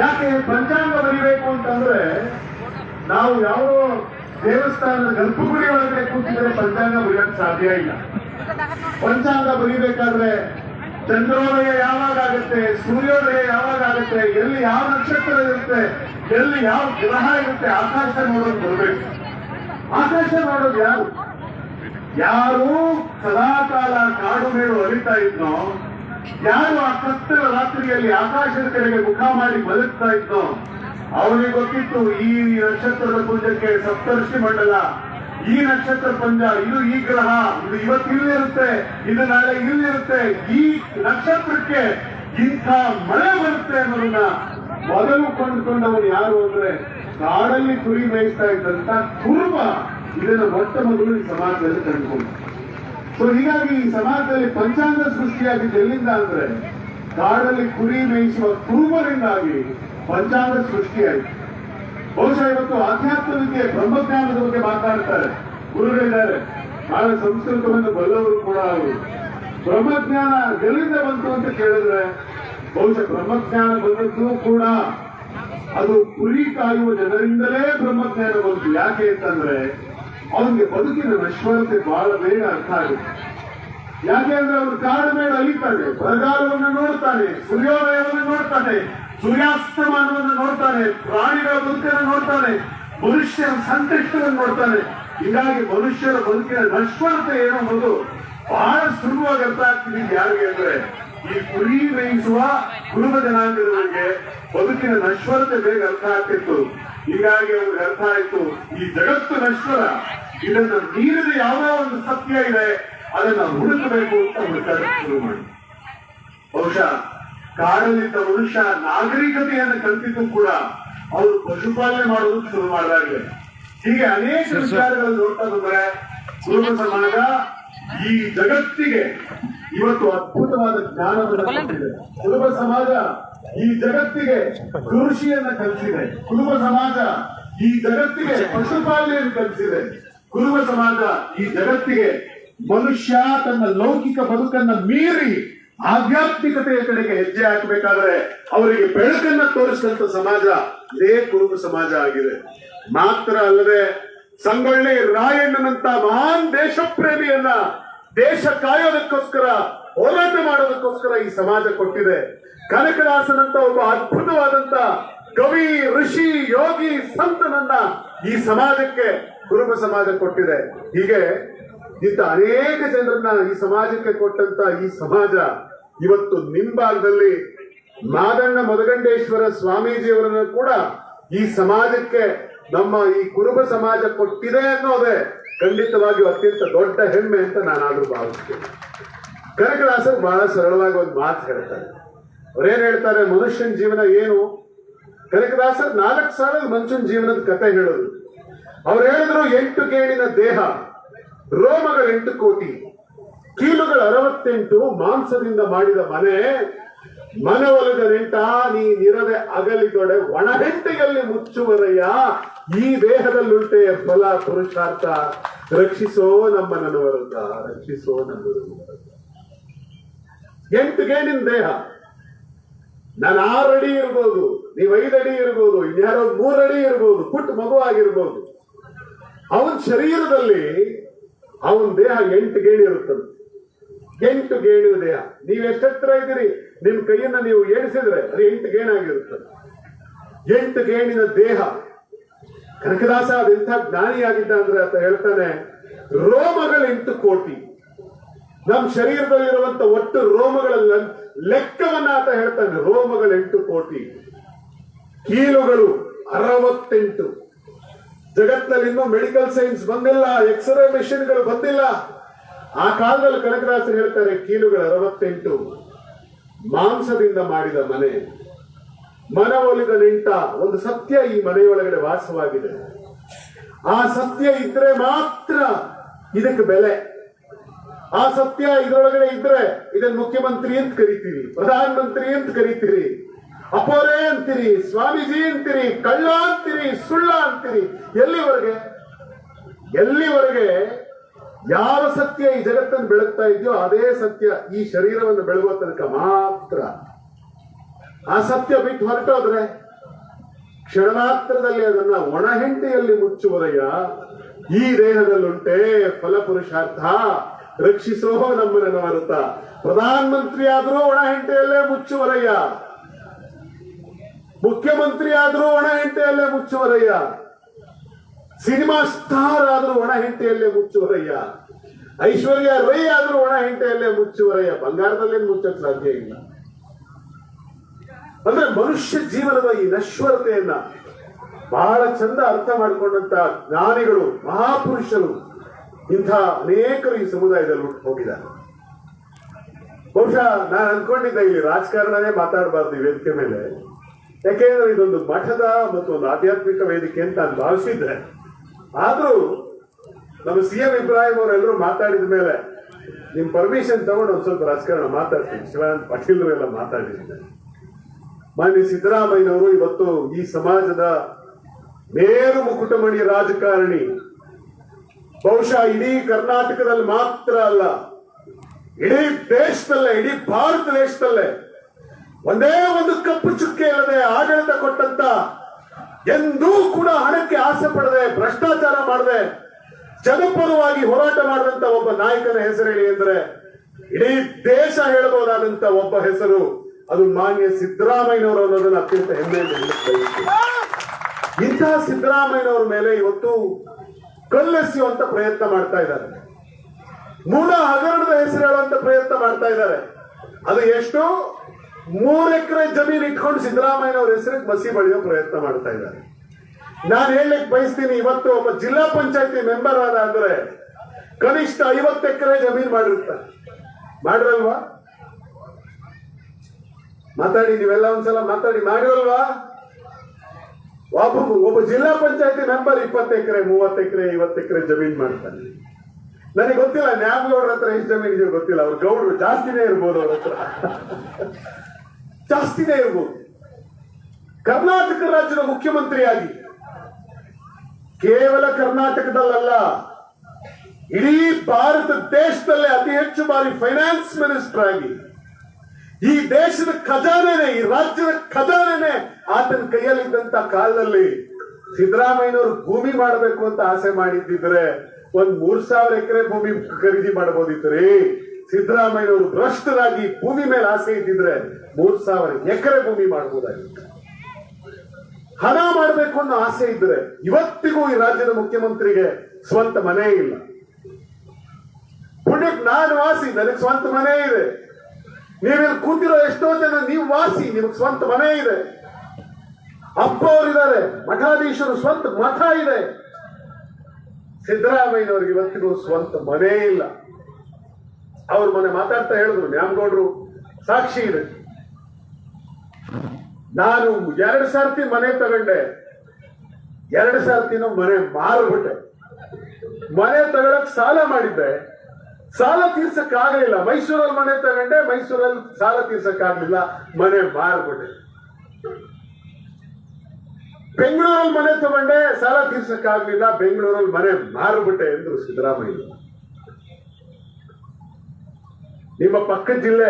ಯಾಕೆ ಪಂಚಾಂಗ ಬರಿಬೇಕು ಅಂತಂದ್ರೆ ನಾವು ಯಾವುದೋ ದೇವಸ್ಥಾನದ ಗರ್ಭಗುಡಿ ಒಳಗಡೆ ಕೂತಿದ್ರೆ ಪಂಚಾಂಗ ಬರೆಯೋಕೆ ಸಾಧ್ಯ ಇಲ್ಲ. ಪಂಚಾಂಗ ಬರೀಬೇಕಾದ್ರೆ ಚಂದ್ರೋದಯ ಯಾವಾಗ ಆಗುತ್ತೆ, ಸೂರ್ಯೋದಯ ಯಾವಾಗ ಆಗುತ್ತೆ, ಎಲ್ಲಿ ಯಾವ ನಕ್ಷತ್ರ ಇರುತ್ತೆ, ಎಲ್ಲಿ ಯಾವ ಗ್ರಹ ಇರುತ್ತೆ, ಆಕಾಶ ನೋಡೋದು ಬರಬೇಕು. ಆಕಾಶ ನೋಡೋದು ಯಾರು? ಯಾರು ಸದಾಕಾಲ ಕಾಡು ಮೇಳು ಅರಿತಾ ಇದ್ನೋ ಯಾರು ಆ ಕತ್ತಲ ರಾತ್ರಿಯಲ್ಲಿ ಆಕಾಶದ ಕಡೆಗೆ ಮುಖ ಮಾಡಿ ಬದುಕ್ತಾ ಇದ್ದೋ ಅವನಿಗೆ ಗೊತ್ತಿತ್ತು ಈ ನಕ್ಷತ್ರದ ಪುಂಜಕ್ಕೆ ಸಪ್ತರ್ಷಿ ಮಂಡಲ, ಈ ನಕ್ಷತ್ರ ಪಂಜ ಇದು ಈ ಗ್ರಹ, ಇದು ಇವತ್ತು ಇಲ್ಲಿರುತ್ತೆ, ಇದು ನಾಳೆ ಇಲ್ಲಿರುತ್ತೆ, ಈ ನಕ್ಷತ್ರಕ್ಕೆ ಇಂಥ ಮಳೆ ಬರುತ್ತೆ ಅನ್ನೋದನ್ನ ಮೊದಲು ಕೊಂಡುಕೊಂಡವನು ಯಾರು ಅಂದ್ರೆ ಕಾಡಲ್ಲಿ ಕುರಿ ಮೇಯಿಸ್ತಾ ಇದ್ದಂತ ಕುರುಬ ಇದನ್ನ ಮೊಟ್ಟ ಮೊದಲು ಸಮಾಜದಲ್ಲಿ ಕಂಡುಕೊಂಡ ಸೊ ಹೀಗಾಗಿ ಸಮಾಜದಲ್ಲಿ ಪಂಚಾಂಗ ಸೃಷ್ಟಿಯಾಗಿದ್ದು ಎಲ್ಲಿಂದ ಅಂದ್ರೆ ಕಾಡಲ್ಲಿ ಕುರಿ ಮೇಯಿಸುವ ಕುರುಬರಿಂದಾಗಿ ಪಂಚಾಂಗ ಸೃಷ್ಟಿಯಾಯಿತು. ಬಹುಶಃ ಇವತ್ತು ಆಧ್ಯಾತ್ಮ ವಿದ್ಯೆ ಬ್ರಹ್ಮಜ್ಞಾನದ ಬಗ್ಗೆ ಮಾತಾಡ್ತಾರೆ. ಗುರುಗಳಿದ್ದಾರೆ ನಾಳೆ ಸಂಸ್ಕೃತವನ್ನು ಬಲ್ಲವರು ಕೂಡ ಅವರು. ಬ್ರಹ್ಮಜ್ಞಾನ ಎಲ್ಲಿಂದ ಬಂತು ಅಂತ ಕೇಳಿದ್ರೆ, ಬಹುಶಃ ಬ್ರಹ್ಮಜ್ಞಾನ ಬಂದದ್ದು ಕೂಡ ಅದು ಕುರಿ ಕಾಯುವ ಜನರಿಂದಲೇ ಬ್ರಹ್ಮಜ್ಞಾನ ಬಂತು. ಯಾಕೆ ಅಂತಂದ್ರೆ ಅವನಿಗೆ ಬದುಕಿನ ನಶ್ವರತೆ ಬಹಳ ಬೇಗ ಅರ್ಥ ಆಗುತ್ತೆ. ಯಾಕೆ ಅಂದ್ರೆ ಅವನು ಕಾಡು ಮೇಲೆ ಅಲಿತಾನೆ ಬರಗಾಲವನ್ನು ನೋಡ್ತಾನೆ ಸೂರ್ಯೋದಯವನ್ನು ನೋಡ್ತಾನೆ ಸೂರ್ಯಾಸ್ತಮಾನವನ್ನು ನೋಡ್ತಾನೆ ಪ್ರಾಣಿಗಳ ಬದುಕನ್ನು ನೋಡ್ತಾನೆ ಮನುಷ್ಯನ ಸಂಕಷ್ಟವನ್ನು ನೋಡ್ತಾನೆ ಹೀಗಾಗಿ ಮನುಷ್ಯರ ಬದುಕಿನ ನಶ್ವರತೆ ಏನು ಅನ್ನೋದು ಬಹಳ ಸುಲಭವಾಗಿ ಅರ್ಥ ಆಗ್ತಿದೆ ಯಾರಿಗೆ ಅಂದ್ರೆ ಈ ಕುರಿ ಮೇಯಿಸುವ ಕುರುಬ ಜನಾಂಗದವರಿಗೆ ಬದುಕಿನ ನಶ್ವರತೆ ಬೇಗ ಅರ್ಥ ಆಗ್ತಿತ್ತು. ಹೀಗಾಗಿ ಅವ್ರಿಗೆ ಅರ್ಥ ಆಯ್ತು, ಈ ಜಗತ್ತು ನಶ್ವರ ಇದನ್ನ ಮೀರಿದ ಯಾವ ಒಂದು ಸತ್ಯ ಇದೆ ಅದನ್ನ ಹುಡುಕಬೇಕು ಅಂತ ಹುಡುಕಾಡಕ್ಕೆ ಶುರು ಮಾಡಿ ಬಹುಶಃ ಕಾಡಲ್ಲಿದ್ದ ಮನುಷ್ಯ ನಾಗರಿಕತೆಯನ್ನು ಕಲ್ತಿದ್ದು ಕೂಡ ಅವರು ಪಶುಪಾಲನೆ ಮಾಡೋದಕ್ಕೆ ಶುರು ಮಾಡಿದಾಗಲೇ ಹೀಗೆ ಅನೇಕ ವಿಚಾರಗಳನ್ನು ನೋಡ್ತಾ ಬಂದ್ರೆ ಕುರುಬ ಸಮಾಜ ಈ ಜಗತ್ತಿಗೆ ಇವತ್ತು ಅದ್ಭುತವಾದ ಜ್ಞಾನವನ್ನು ಕುಟುಂಬ ಕುರುಬ ಸಮಾಜ ಈ ಜಗತ್ತಿಗೆ ಕೃಷಿಯನ್ನ ಕಲಿಸಿದೆ. ಕುರುಬ ಸಮಾಜ ಈ ಜಗತ್ತಿಗೆ ಪಶುಪಾಲನೆಯನ್ನು ಕಲಿಸಿದೆ. ಕುರುಬ ಸಮಾಜ ಈ ಜಗತ್ತಿಗೆ ಮನುಷ್ಯ ತನ್ನ ಲೌಕಿಕ ಬದುಕನ್ನ ಮೀರಿ ಆಧ್ಯಾತ್ಮಿಕತೆಯ ಕಡೆಗೆ ಹೆಜ್ಜೆ ಹಾಕಬೇಕಾದ್ರೆ ಅವರಿಗೆ ಬೆಳಕನ್ನ ತೋರಿಸಿದಂತ ಸಮಾಜ ಇದೇ ಕುರುಬ ಸಮಾಜ ಆಗಿದೆ. ಮಾತ್ರ ಅಲ್ಲದೆ ಸಂಗೊಳ್ಳಿ ರಾಯಣ್ಣನಂತ ಮಹಾನ್ ದೇಶ ಪ್ರೇಮಿಯನ್ನ ದೇಶ ಕಾಯೋದಕ್ಕೋಸ್ಕರ ಹೋರಾಟ ಮಾಡೋದಕ್ಕೋಸ್ಕರ ಈ ಸಮಾಜ ಕೊಟ್ಟಿದೆ. ಕನಕದಾಸನಂತ ಒಬ್ಬ ಅದ್ಭುತವಾದಂತ ಕವಿ, ಋಷಿ, ಯೋಗಿ, ಸಂತನನ್ನ ಈ ಸಮಾಜಕ್ಕೆ ಕುರುಬ ಸಮಾಜ ಕೊಟ್ಟಿದೆ. ಹೀಗೆ ಇಂಥ ಅನೇಕ ಜನರನ್ನ ಈ ಸಮಾಜಕ್ಕೆ ಕೊಟ್ಟಂತ ಈ ಸಮಾಜ ಇವತ್ತು ನಿಂಬಾಗದಲ್ಲಿ ಮಾದಣ್ಣ ಮದಗಂಡೇಶ್ವರ ಸ್ವಾಮೀಜಿಯವರನ್ನು ಕೂಡ ಈ ಸಮಾಜಕ್ಕೆ ನಮ್ಮ ಈ ಕುರುಬ ಸಮಾಜ ಕೊಟ್ಟಿದೆ ಅನ್ನೋದೇ ಖಂಡಿತವಾಗಿಯೂ ಅತ್ಯಂತ ದೊಡ್ಡ ಹೆಮ್ಮೆ ಅಂತ ನಾನಾದ್ರೂ ಭಾವಿಸ್ತೇನೆ. ಕನಕದಾಸರು ಬಹಳ ಸರಳವಾಗಿ ಒಂದು ಮಾತು ಹೇಳ್ತಾರೆ. ಅವ್ರೇನ್ ಹೇಳ್ತಾರೆ, ಮನುಷ್ಯನ ಜೀವನ ಏನು? ಕನಕದಾಸರು ನಾಲ್ಕು ಸಾವಿರ ಮನುಷ್ಯನ ಜೀವನದ ಕತೆ ಹೇಳೋದು. ಅವ್ರು ಹೇಳಿದ್ರು ಎಂಟು ಗೇಣಿನ ದೇಹ, ರೋಮಗಳು ಎಂಟು ಕೋಟಿ, ಕೀಲುಗಳ ಅರವತ್ತೆಂಟು, ಮಾಂಸದಿಂದ ಮಾಡಿದ ಮನೆ ಮನವೊಲದ ನೆಂಟ ನೀನಿರದೆ ಅಗಲಿದೊಡೆ ಒಣಹೆಂಟೆಯಲ್ಲಿ ಮುಚ್ಚುವರಯ್ಯ, ಈ ದೇಹದಲ್ಲುಂಟೆ ಫಲ ಪುರುಷಾರ್ಥ, ರಕ್ಷಿಸೋ ನಮ್ಮ ನನವರಂತ ರಕ್ಷಿಸೋ ನಮ್ಮ ಎಂಟು ಗೇಣಿನ ದೇಹ, ನಾನು ಆರು ಅಡಿ ಇರ್ಬೋದು, ನೀವು ಐದು ಅಡಿ ಇರ್ಬೋದು, ಇನ್ಯಾರೋ ಮೂರಡಿ ಇರ್ಬೋದು ಪುಟ್ಟ ಮಗು ಆಗಿರ್ಬೋದು. ಅವನ ಶರೀರದಲ್ಲಿ ಅವನ ದೇಹ ಎಂಟು ಗೇಣಿ ಇರುತ್ತದೆ. ಎಂಟು ಗೇಣು ದೇಹ. ನೀವು ಎಷ್ಟೆತ್ತರ ಇದ್ದೀರಿ? ನಿಮ್ ಕೈಯನ್ನ ನೀವು ಏಣಿಸಿದ್ರೆ ಅದು ಎಂಟು ಗೇಣಾಗಿರುತ್ತದೆ ಎಂಟು ಗೇಣಿನ ದೇಹ. ಕನಕದಾಸ ಅದೆಂಥ ಜ್ಞಾನಿಯಾಗಿದ್ದ ಅಂದ್ರೆ ಅಂತ ಹೇಳ್ತಾನೆ, ರೋಮಗಳು ಎಂಟು ಕೋಟಿ. ನಮ್ಮ ಶರೀರದಲ್ಲಿರುವಂತ ಒಟ್ಟು ರೋಮಗಳ ಲ- ಲೆಕ್ಕವನ್ನ ಆತ ಹೇಳ್ತಾನೆ, ರೋಮಗಳು ಎಂಟು ಕೋಟಿ. ಕೀಲುಗಳು ಅರವತ್ತೆಂಟು. ಜಗತ್ತಿನಲ್ಲಿ ಇನ್ನೂ ಮೆಡಿಕಲ್ ಸೈನ್ಸ್ ಬಂದಿಲ್ಲ ಎಕ್ಸ್ರೇ ಮೆಷಿನ್ಗಳು ಬಂದಿಲ್ಲ. ಆ ಕಾಲದಲ್ಲಿ ಕನಕದಾಸರು ಹೇಳ್ತಾರೆ, ಕೀಲುಗಳ ಅರವತ್ತೆಂಟು, ಮಾಂಸದಿಂದ ಮಾಡಿದ ಮನೆ. ಮನವೊಲಿದ ನಿಂಟ, ಒಂದು ಸತ್ಯ ಈ ಮನೆಯೊಳಗಡೆ ವಾಸವಾಗಿದೆ. ಆ ಸತ್ಯ ಇದ್ರೆ ಮಾತ್ರ ಇದಕ್ಕೆ ಬೆಲೆ. ಆ ಸತ್ಯ ಇದರೊಳಗಡೆ ಇದ್ರೆ ಇದನ್ನು ಮುಖ್ಯಮಂತ್ರಿ ಅಂತ ಕರಿತೀರಿ, ಪ್ರಧಾನಮಂತ್ರಿ ಅಂತ ಕರಿತೀರಿ. ಅಪೋರೆ ಅಂತೀರಿ, ಸ್ವಾಮೀಜಿ ಅಂತೀರಿ, ಕಳ್ಳ ಅಂತೀರಿ, ಸುಳ್ಳ ಅಂತೀರಿ, ಎಲ್ಲಿವರೆಗೆ? ಎಲ್ಲಿವರೆಗೆ ಯಾವ ಸತ್ಯ ಈ ಜಗತ್ತನ್ನು ಬೆಳಗ್ತಾ ಇದೆಯೋ ಅದೇ ಸತ್ಯ ಈ ಶರೀರವನ್ನು ಬೆಳಗುವ ತನಕ ಮಾತ್ರ. ಆ ಸತ್ಯ ಬಿಟ್ಟು ಹೊರಟೋದ್ರೆ ಕ್ಷಣಮಾತ್ರದಲ್ಲಿ ಅದನ್ನ ಒಣಹೆಂಟೆಯಲ್ಲಿ ಮುಚ್ಚುವುದಯ್ಯ. ಈ ದೇಹದಲ್ಲುಂಟೆ ಫಲಪುರುಷಾರ್ಥ. ರಕ್ಷಿಸೋ ನಮ್ಮನ್ನು ಮಾರುತ ಪ್ರಧಾನ ಮಂತ್ರಿ ಆದ್ರೂ ಒಣಹೆಂಟೆಯಲ್ಲೇ ಮುಚ್ಚುವರಯ್ಯ. ಮುಖ್ಯಮಂತ್ರಿ ಆದ್ರೂ ಒಣಹೆಂಟೆಯಲ್ಲೇ ಮುಚ್ಚುವರಯ್ಯ. ಸಿನಿಮಾ ಸ್ಟಾರ್ ಆದ್ರೂ ಒಣಹೆಂಟೆಯಲ್ಲೇ ಮುಚ್ಚುವರಯ್ಯ. ಐಶ್ವರ್ಯ ರೈ ಆದ್ರೂ ಒಣಹೆಂಟೆಯಲ್ಲೇ ಮುಚ್ಚುವರಯ್ಯ. ಬಂಗಾರದಲ್ಲೇ ಮುಚ್ಚಕ್ ಸಾಧ್ಯ ಇಲ್ಲ. ಅಂದ್ರೆ ಮನುಷ್ಯ ಜೀವನದ ಈ ನಶ್ವರತೆಯನ್ನ ಬಹಳ ಚಂದ ಅರ್ಥ ಮಾಡಿಕೊಂಡಂತ ಜ್ಞಾನಿಗಳು, ಮಹಾಪುರುಷರು ಇಂಥ ಅನೇಕರು ಈ ಸಮುದಾಯದಲ್ಲಿ ಹೋಗಿದ್ದಾರೆ. ಬಹುಶಃ ನಾನು ಅನ್ಕೊಂಡಿದ್ದೆ ಇಲ್ಲಿ ರಾಜಕಾರಣನೇ ಮಾತಾಡಬಾರ್ದು ವೇದಿಕೆ ಮೇಲೆ. ಯಾಕೆಂದ್ರೆ ಇದೊಂದು ಮಠದ ಮತ್ತು ಒಂದು ಆಧ್ಯಾತ್ಮಿಕ ವೇದಿಕೆ ಅಂತ ನಾನು ಭಾವಿಸಿದ್ದೆ. ಆದ್ರೂ ನಮ್ಮ ಸಿ ಎಂ ಇಬ್ರಾಹಿಂ ಅವರೆಲ್ಲರೂ ಮಾತಾಡಿದ ಮೇಲೆ ನಿಮ್ ಪರ್ಮಿಷನ್ ತಗೊಂಡು ಒಂದ್ ಸ್ವಲ್ಪ ರಾಜಕಾರಣ ಮಾತಾಡ್ತೀನಿ. ಶಿವಾನಂದ ಪಾಟೀಲ್ ಎಲ್ಲ ಮಾತಾಡಿದ್ದೆ ಮಾನ್ಯ ಸಿದ್ದರಾಮಯ್ಯನವರು ಇವತ್ತು ಈ ಸಮಾಜದ ಮೇರು ಮುಕುಟಮಣಿ ರಾಜಕಾರಣಿ. ಬಹುಶಃ ಇಡೀ ಕರ್ನಾಟಕದಲ್ಲಿ ಮಾತ್ರ ಅಲ್ಲ, ಇಡೀ ದೇಶದಲ್ಲೇ, ಇಡೀ ಭಾರತ ದೇಶದಲ್ಲೇ ಒಂದೇ ಒಂದು ಕಪ್ಪು ಚುಕ್ಕೆ ಇಲ್ಲದೆ ಆಡಳಿತ ಕೊಟ್ಟಂತ ಎಂದೂ ಕೂಡ ಹಣಕ್ಕೆ ಆಸೆ ಪಡದೆ, ಭ್ರಷ್ಟಾಚಾರ ಮಾಡದೆ, ಜನಪರವಾಗಿ ಹೋರಾಟ ಮಾಡಿದಂತ ಒಬ್ಬ ನಾಯಕನ ಹೆಸರು ಹೇಳಿ ಅಂದ್ರೆ ಇಡೀ ದೇಶ ಹೇಳಬಹುದಾದಂತ ಒಬ್ಬ ಹೆಸರು ಅದು ಮಾನ್ಯ ಸಿದ್ದರಾಮಯ್ಯನವರು ಅನ್ನೋದನ್ನ ಅತ್ಯಂತ ಹೆಮ್ಮೆಯಿಂದ. ಇಂತಹ ಸಿದ್ದರಾಮಯ್ಯನವರ ಮೇಲೆ ಇವತ್ತು ಕಲ್ಲೆಸೆಯುವಂತ ಪ್ರಯತ್ನ ಮಾಡ್ತಾ ಇದ್ದಾರೆ ಮೂಲ ಹಗರಣದ ಹೆಸರು ಹೇಳುವಂತ ಪ್ರಯತ್ನ ಮಾಡ್ತಾ ಇದ್ದಾರೆ ಅದು ಎಷ್ಟು ಮೂರ್ ಎಕರೆ ಜಮೀನು ಇಟ್ಕೊಂಡು ಸಿದ್ದರಾಮಯ್ಯನವರ ಹೆಸರಿಗೆ ಬಸಿ ಬಳಿಯೋ ಪ್ರಯತ್ನ ಮಾಡ್ತಾ ಇದ್ದಾರೆ. ನಾನು ಹೇಳಕ್ ಬಯಸ್ತೀನಿ, ಇವತ್ತು ಒಬ್ಬ ಜಿಲ್ಲಾ ಪಂಚಾಯತಿ ಮೆಂಬರ್ ಆದ ಕನಿಷ್ಠ ಐವತ್ತು ಎಕರೆ ಜಮೀನು ಮಾಡಿರ್ತಾರೆ. ಮಾಡಿರಲ್ವಾ? ಮಾತಾಡಿ, ನೀವೆಲ್ಲ ಒಂದ್ಸಲ ಮಾತಾಡಿ, ಮಾಡಿರಲ್ವಾ? ಒಬ್ಬ ಒಬ್ಬ ಜಿಲ್ಲಾ ಪಂಚಾಯತಿ ಮೆಂಬರ್ ಇಪ್ಪತ್ತು ಎಕರೆ, ಮೂವತ್ತು ಎಕರೆ, ಐವತ್ತು ಎಕರೆ ಜಮೀನ್ ಮಾಡ್ತಾನೆ ನನಗೆ ಗೊತ್ತಿಲ್ಲ, ನ್ಯಾಮಗೌಡ್ರ ಹತ್ರ ಎಷ್ಟು ಜಮೀನ್ ಇದೆಯೋ ಗೊತ್ತಿಲ್ಲ, ಅವ್ರ ಗೌಡ್ರು ಜಾಸ್ತಿನೇ ಇರ್ಬೋದು ಅವ್ರ ಹತ್ರ. ಜಾಸ್ತಿನೇ ಇರ್ಬೋದು ಕರ್ನಾಟಕ ರಾಜ್ಯದ ಮುಖ್ಯಮಂತ್ರಿಯಾಗಿ. ಕೇವಲ ಕರ್ನಾಟಕದಲ್ಲಲ್ಲ, ಇಡೀ ಭಾರತ ದೇಶದಲ್ಲೇ ಅತಿ ಹೆಚ್ಚು ಬಾರಿ ಫೈನಾನ್ಸ್ ಮಿನಿಸ್ಟರ್ ಆಗಿ. ಈ ದೇಶದ ಖಜಾನೆನೆ, ಈ ರಾಜ್ಯದ ಖಜಾನೆನೆ ಆತನ ಕೈಯಲ್ಲಿದ್ದಂತ ಕಾಲದಲ್ಲಿ ಸಿದ್ದರಾಮಯ್ಯನವರು ಭೂಮಿ ಮಾಡಬೇಕು ಅಂತ ಆಸೆ ಮಾಡಿದ್ದಿದ್ರೆ ಒಂದ್ ಮೂರ್ ಸಾವಿರ ಎಕರೆ ಭೂಮಿ ಖರೀದಿ ಮಾಡಬಹುದಿತ್ತು ರೀ. ಸಿದ್ದರಾಮಯ್ಯನವರು ಭ್ರಷ್ಟರಾಗಿ ಭೂಮಿ ಮೇಲೆ ಆಸೆ ಇದ್ದಿದ್ರೆ ಮೂರ್ ಸಾವಿರ ಎಕರೆ ಭೂಮಿ ಮಾಡಬಹುದಾಗಿತ್ತು ಹಣ ಮಾಡಬೇಕು ಅನ್ನೋ ಆಸೆ ಇದ್ರೆ ಇವತ್ತಿಗೂ ಈ ರಾಜ್ಯದ ಮುಖ್ಯಮಂತ್ರಿಗೆ ಸ್ವಂತ ಮನೆ ಇಲ್ಲ. ಪುಣ್ಯಕ್ ನಾನು ವಾಸಿ, ನನಗೆ ಸ್ವಂತ ಮನೆ ಇದೆ. ನೀವಿಲ್ಲಿ ಕೂತಿರೋ ಎಷ್ಟೋ ಜನ ನೀವು ವಾಸಿ, ನಿಮಗೆ ಸ್ವಂತ ಮನೆ ಇದೆ. ಅಪ್ಪ ಅವರಿದ್ದಾರೆ ಮಠಾಧೀಶರು ಸ್ವಂತ ಮಠ ಇದೆ. ಸಿದ್ದರಾಮಯ್ಯನವ್ರಿಗೆ ಇವತ್ತಿಗೂ ಸ್ವಂತ ಮನೆ ಇಲ್ಲ. ಅವ್ರ ಮನೆ ಮಾತಾಡ್ತಾ ಹೇಳಿದ್ರು, ನ್ಯಾಮಗೌಡರು, ಸಾಕ್ಷಿ ಇದೆ. ನಾನು ಎರಡು ಸರ್ತಿ ಮನೆ ತಗೊಂಡೆ. ಎರಡು ಸರ್ತಿನೂ ಮನೆ ಮಾರ್ಬಿಟ್ಟೆ. ಮನೆ ತಗೊಳಕ್ ಸಾಲ ಮಾಡಿದ್ದೆ. ಸಾಲ ತೀರ್ಸಕ್ ಆಗಲಿಲ್ಲ ಮೈಸೂರಲ್ಲಿ ಮನೆ ತಗೊಂಡೆ, ಮೈಸೂರಲ್ಲಿ ಸಾಲ ತೀರ್ಸಕ್ ಆಗ್ಲಿಲ್ಲ ಮನೆ ಮಾರ್ಬಿಟ್ಟೆ. ಬೆಂಗಳೂರಲ್ಲಿ ಮನೆ ತಗೊಂಡೆ, ಸಾಲ ತೀರ್ಸಕ್ ಆಗ್ಲಿಲ್ಲ ಬೆಂಗಳೂರಲ್ಲಿ ಮನೆ ಮಾರ್ಬಿಟ್ಟೆ ಎಂದ್ರು ಸಿದ್ದರಾಮಯ್ಯ. ನಿಮ್ಮ ಪಕ್ಕದ ಜಿಲ್ಲೆ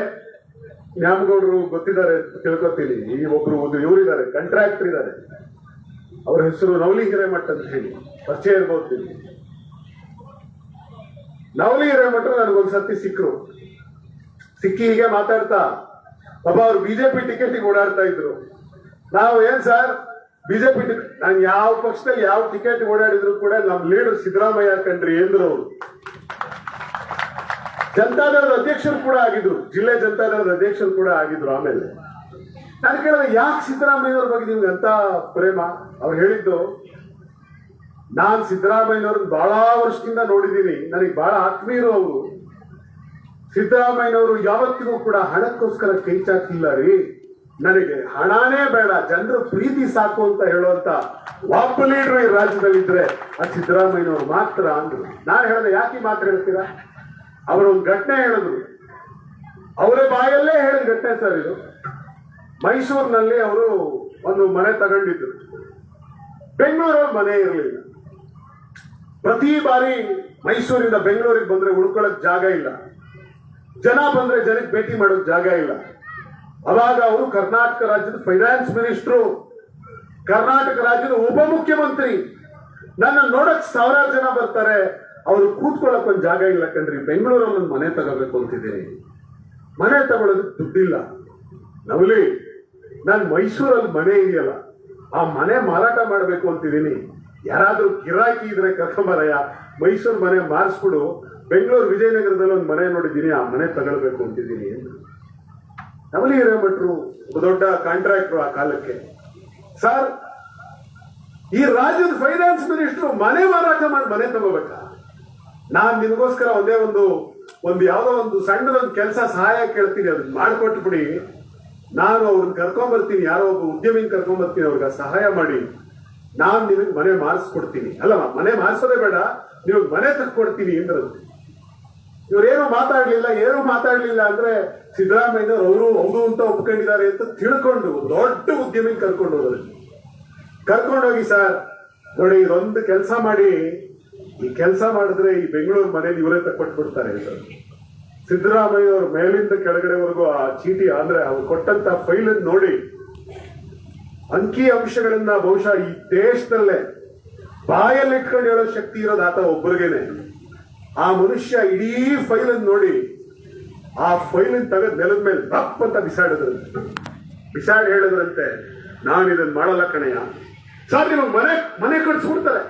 ನ್ಯಾಮಗೌಡರು ಗೊತ್ತಿದ್ದಾರೆ ತಿಳ್ಕೊತೀನಿ. ಈ ಒಬ್ರು ಒಂದು ಇವರಿದ್ದಾರೆ ಕಾಂಟ್ರಾಕ್ಟರ್ ಇದ್ದಾರೆ. ಅವ್ರ ಹೆಸರು ನವಲಿ ಹಿರೇಮಠ ಅಂತ ಹೇಳಿ. ಪರಿಚಯ ಇರ್ಬೋದು. ನವಲಿ ಹಿರೇಮಠ ನನಗೊಂದ್ಸತಿ ಸಿಕ್ಕರು ಸಿಕ್ಕಿ ಹೀಗೆ ಮಾತಾಡ್ತಾ, ಪಾಪ ಅವ್ರು ಬಿಜೆಪಿ ಟಿಕೆಟಿಗೆ ಓಡಾಡ್ತಾ ಇದ್ರು. ನಾವು ಏನ್ ಸರ್, ಬಿಜೆಪಿ ನಾನು ಯಾವ ಪಕ್ಷದಲ್ಲಿ ಯಾವ ಟಿಕೆಟ್ ಓಡಾಡಿದ್ರು ಕೂಡ ನಮ್ ಲೀಡರ್ ಸಿದ್ದರಾಮಯ್ಯ ಕಂಡ್ರಿ ಎಂದ್ರು ಅವರು. ಜನತಾದಳದ ಅಧ್ಯಕ್ಷರು ಕೂಡ ಆಗಿದ್ರು, ಜಿಲ್ಲೆ ಜನತಾದಳದ ಅಧ್ಯಕ್ಷರು ಕೂಡ ಆಗಿದ್ರು ಆಮೇಲೆ. ನಾನು ಕೇಳಿದೆ, ಯಾಕೆ ಸಿದ್ದರಾಮಯ್ಯವ್ರ ಬಗ್ಗೆ ನಿಮ್ಗೆ ಅಂತ ಪ್ರೇಮ? ಅವ್ರು ಹೇಳಿದ್ದು, ನಾನು ಸಿದ್ದರಾಮಯ್ಯನವ್ರನ್ನ ಬಹಳ ವರ್ಷದಿಂದ ನೋಡಿದ್ದೀನಿ, ನನಗೆ ಬಹಳ ಆತ್ಮೀಯರು ಅವರು ಸಿದ್ದರಾಮಯ್ಯನವರು ಯಾವತ್ತಿಗೂ ಕೂಡ ಹಣಕ್ಕೋಸ್ಕರ ಕೈ ಚಾಕಿಲ್ಲ ರೀ. ನನಗೆ ಹಣನೇ ಬೇಡ, ಜನರು ಪ್ರೀತಿ ಸಾಕು ಅಂತ ಹೇಳುವಂತ ಒಬ್ಬ ಲೀಡರ್ ಈ ರಾಜ್ಯದಲ್ಲಿದ್ರೆ, ಅದು ಸಿದ್ದರಾಮಯ್ಯನವರು ಮಾತ್ರ ಅಂದ್ರು. ನಾನು ಹೇಳಿದೆ ಯಾಕೆ ಮಾತ್ರ ಹೇಳ್ತೀರಾ? ಅವರು ಒಂದು ಘಟನೆ ಹೇಳಿದ್ರು. ಅವರ ಬಾಯಲ್ಲೇ ಹೇಳಿದ ಘಟನೆ ಸರ್ ಇದು. ಮೈಸೂರಿನಲ್ಲಿ ಅವರು ಒಂದು ಮನೆ ತಗೊಂಡಿದ್ರು. ಬೆಂಗಳೂರಲ್ಲಿ ಮನೆ ಇರಲಿಲ್ಲ. ಪ್ರತಿ ಬಾರಿ ಮೈಸೂರಿಂದ ಬೆಂಗಳೂರಿಗೆ ಬಂದ್ರೆ ಉಳ್ಕೊಳ್ಳೋಕ್ ಜಾಗ ಇಲ್ಲ. ಜನ ಬಂದ್ರೆ ಜನಕ್ಕೆ ಭೇಟಿ ಮಾಡೋಕ್ ಜಾಗ ಇಲ್ಲ. ಅವಾಗ ಅವರು ಕರ್ನಾಟಕ ರಾಜ್ಯದ ಫೈನಾನ್ಸ್ ಮಿನಿಸ್ಟ್ರು ಕರ್ನಾಟಕ ರಾಜ್ಯದ ಉಪಮುಖ್ಯಮಂತ್ರಿ ನನ್ನ ನೋಡಕ್ ಸಾವಿರಾರು ಜನ ಬರ್ತಾರೆ. ಅವರು ಕೂತ್ಕೊಳ್ಳಕ್ ಒಂದು ಜಾಗ ಇಲ್ಲ ಕಣ್ರಿ. ಬೆಂಗಳೂರಲ್ಲಿ ಒಂದು ಮನೆ ತಗೋಬೇಕು ಅಂತಿದ್ದೀನಿ. ಮನೆ ತಗೊಳ್ಳೋದಕ್ಕೆ ದುಡ್ಡಿಲ್ಲ. ನವಲಿ, ನಾನು ಮೈಸೂರಲ್ಲಿ ಮನೆ ಇದೆಯಲ್ಲ, ಆ ಮನೆ ಮಾರಾಟ ಮಾಡಬೇಕು ಅಂತಿದ್ದೀನಿ. ಯಾರಾದ್ರೂ ಗಿರಾಕಿ ಇದ್ರೆ ಕರ್ಕೊಂಬರಯ್ಯ. ಮೈಸೂರು ಮನೆ ಮಾರಿಸ್ಬಿಡು. ಬೆಂಗಳೂರು ವಿಜಯನಗರದಲ್ಲಿ ಒಂದು ಮನೆ ನೋಡಿದ್ದೀನಿ, ಆ ಮನೆ ತಗೊಳ್ಬೇಕು ಅಂತಿದ್ದೀನಿ ಅಂತ ನವಲಿ ಹಿರೇಮಠರು ದೊಡ್ಡ ಕಾಂಟ್ರಾಕ್ಟ್ರು ಆ ಕಾಲಕ್ಕೆ. ಸರ್, ಈ ರಾಜ್ಯದ ಫೈನಾನ್ಸ್ ಮಿನಿಸ್ಟರ್ ಮನೆ ಮಾರಾಟ ಮಾಡಿ ಮನೆ ತಗೋಬೇಕಾ? ನಾನ್ ನಿನಗೋಸ್ಕರ ಒಂದೇ ಒಂದು ಒಂದು ಯಾವುದೋ ಒಂದು ಸಣ್ಣದೊಂದು ಕೆಲಸ ಸಹಾಯ ಕೇಳ್ತೀನಿ ಅದನ್ನ ಮಾಡ್ಕೊಟ್ಬಿಡಿ. ನಾನು ಅವ್ರನ್ನ ಕರ್ಕೊಂಬರ್ತೀನಿ, ಯಾರೋ ಒಬ್ಬ ಉದ್ಯಮಿನ ಕರ್ಕೊಂಬರ್ತೀನಿ, ಅವ್ರಿಗೆ ಸಹಾಯ ಮಾಡಿ. ನಾನು ನಿನಗೆ ಮನೆ ಮಾಡಿಸ್ಕೊಡ್ತೀನಿ ಅಲ್ಲ ಮನೆ ಮಾಡಿಸೋದೇ ಬೇಡ ನೀವು ಮನೆ ತಕ್ಕೊಡ್ತೀನಿ ಎಂದ್ರಂತೆ ಇವ್ರೇನು ಮಾತಾಡ್ಲಿಲ್ಲ, ಏನು ಮಾತಾಡ್ಲಿಲ್ಲ ಅಂದ್ರೆ ಸಿದ್ದರಾಮಯ್ಯನವ್ರು ಅವರು ಹೌದು ಅಂತ ಒಪ್ಕೊಂಡಿದ್ದಾರೆ ಅಂತ ತಿಳ್ಕೊಂಡು ದೊಡ್ಡ ಉದ್ಯಮಿನ ಕರ್ಕೊಂಡು ಹೋಗೋದು ಕರ್ಕೊಂಡೋಗಿ, ಸರ್, ನೋಡಿ, ಇದೊಂದು ಕೆಲಸ ಮಾಡಿ ಈ ಕೆಲಸ ಮಾಡಿದ್ರೆ ಈ ಬೆಂಗಳೂರು ಮನೇಲಿ ಇವರೇ ತಕ್ಕೊಟ್ಬಿಡ್ತಾರೆ ಬಿಡ್ತಾರೆ ಸಿದ್ದರಾಮಯ್ಯ ಅವ್ರ ಮೇಲಿಂದ ಕೆಳಗಡೆವರೆಗೂ ಆ ಚೀಟಿ ಅಂದ್ರೆ ಅವ್ರು ಕೊಟ್ಟಂತ ಫೈಲ್ ನೋಡಿ. ಅಂಕಿ ಅಂಶಗಳನ್ನ ಬಹುಶಃ ಈ ದೇಶದಲ್ಲೇ ಬಾಯಲ್ಲಿ ಇಟ್ಕೊಂಡು ಹೇಳೋ ಶಕ್ತಿ ಇರೋದು ಆತ ಒಬ್ಬರಿಗೇನೆ ಆ ಮನುಷ್ಯ ಇಡೀ ಫೈಲ್ ನೋಡಿ, ಆ ಫೈಲ್ ತಗದ್ ನೆಲದ ಮೇಲೆ ತಪ್ಪ ಅಂತ ಬಿಸಾಡಿದ್ರು. ಬಿಸಾಡಿ ಹೇಳಿದ್ರಂತೆ, ನಾನು ಇದನ್ನ ಮಾಡಲ್ಲ ಕಣಯ್ಯ. ಸರ್ ಮನೆ ಮನೆ ಕಟ್ಸ್ಬಿಡ್ತಾರೆ.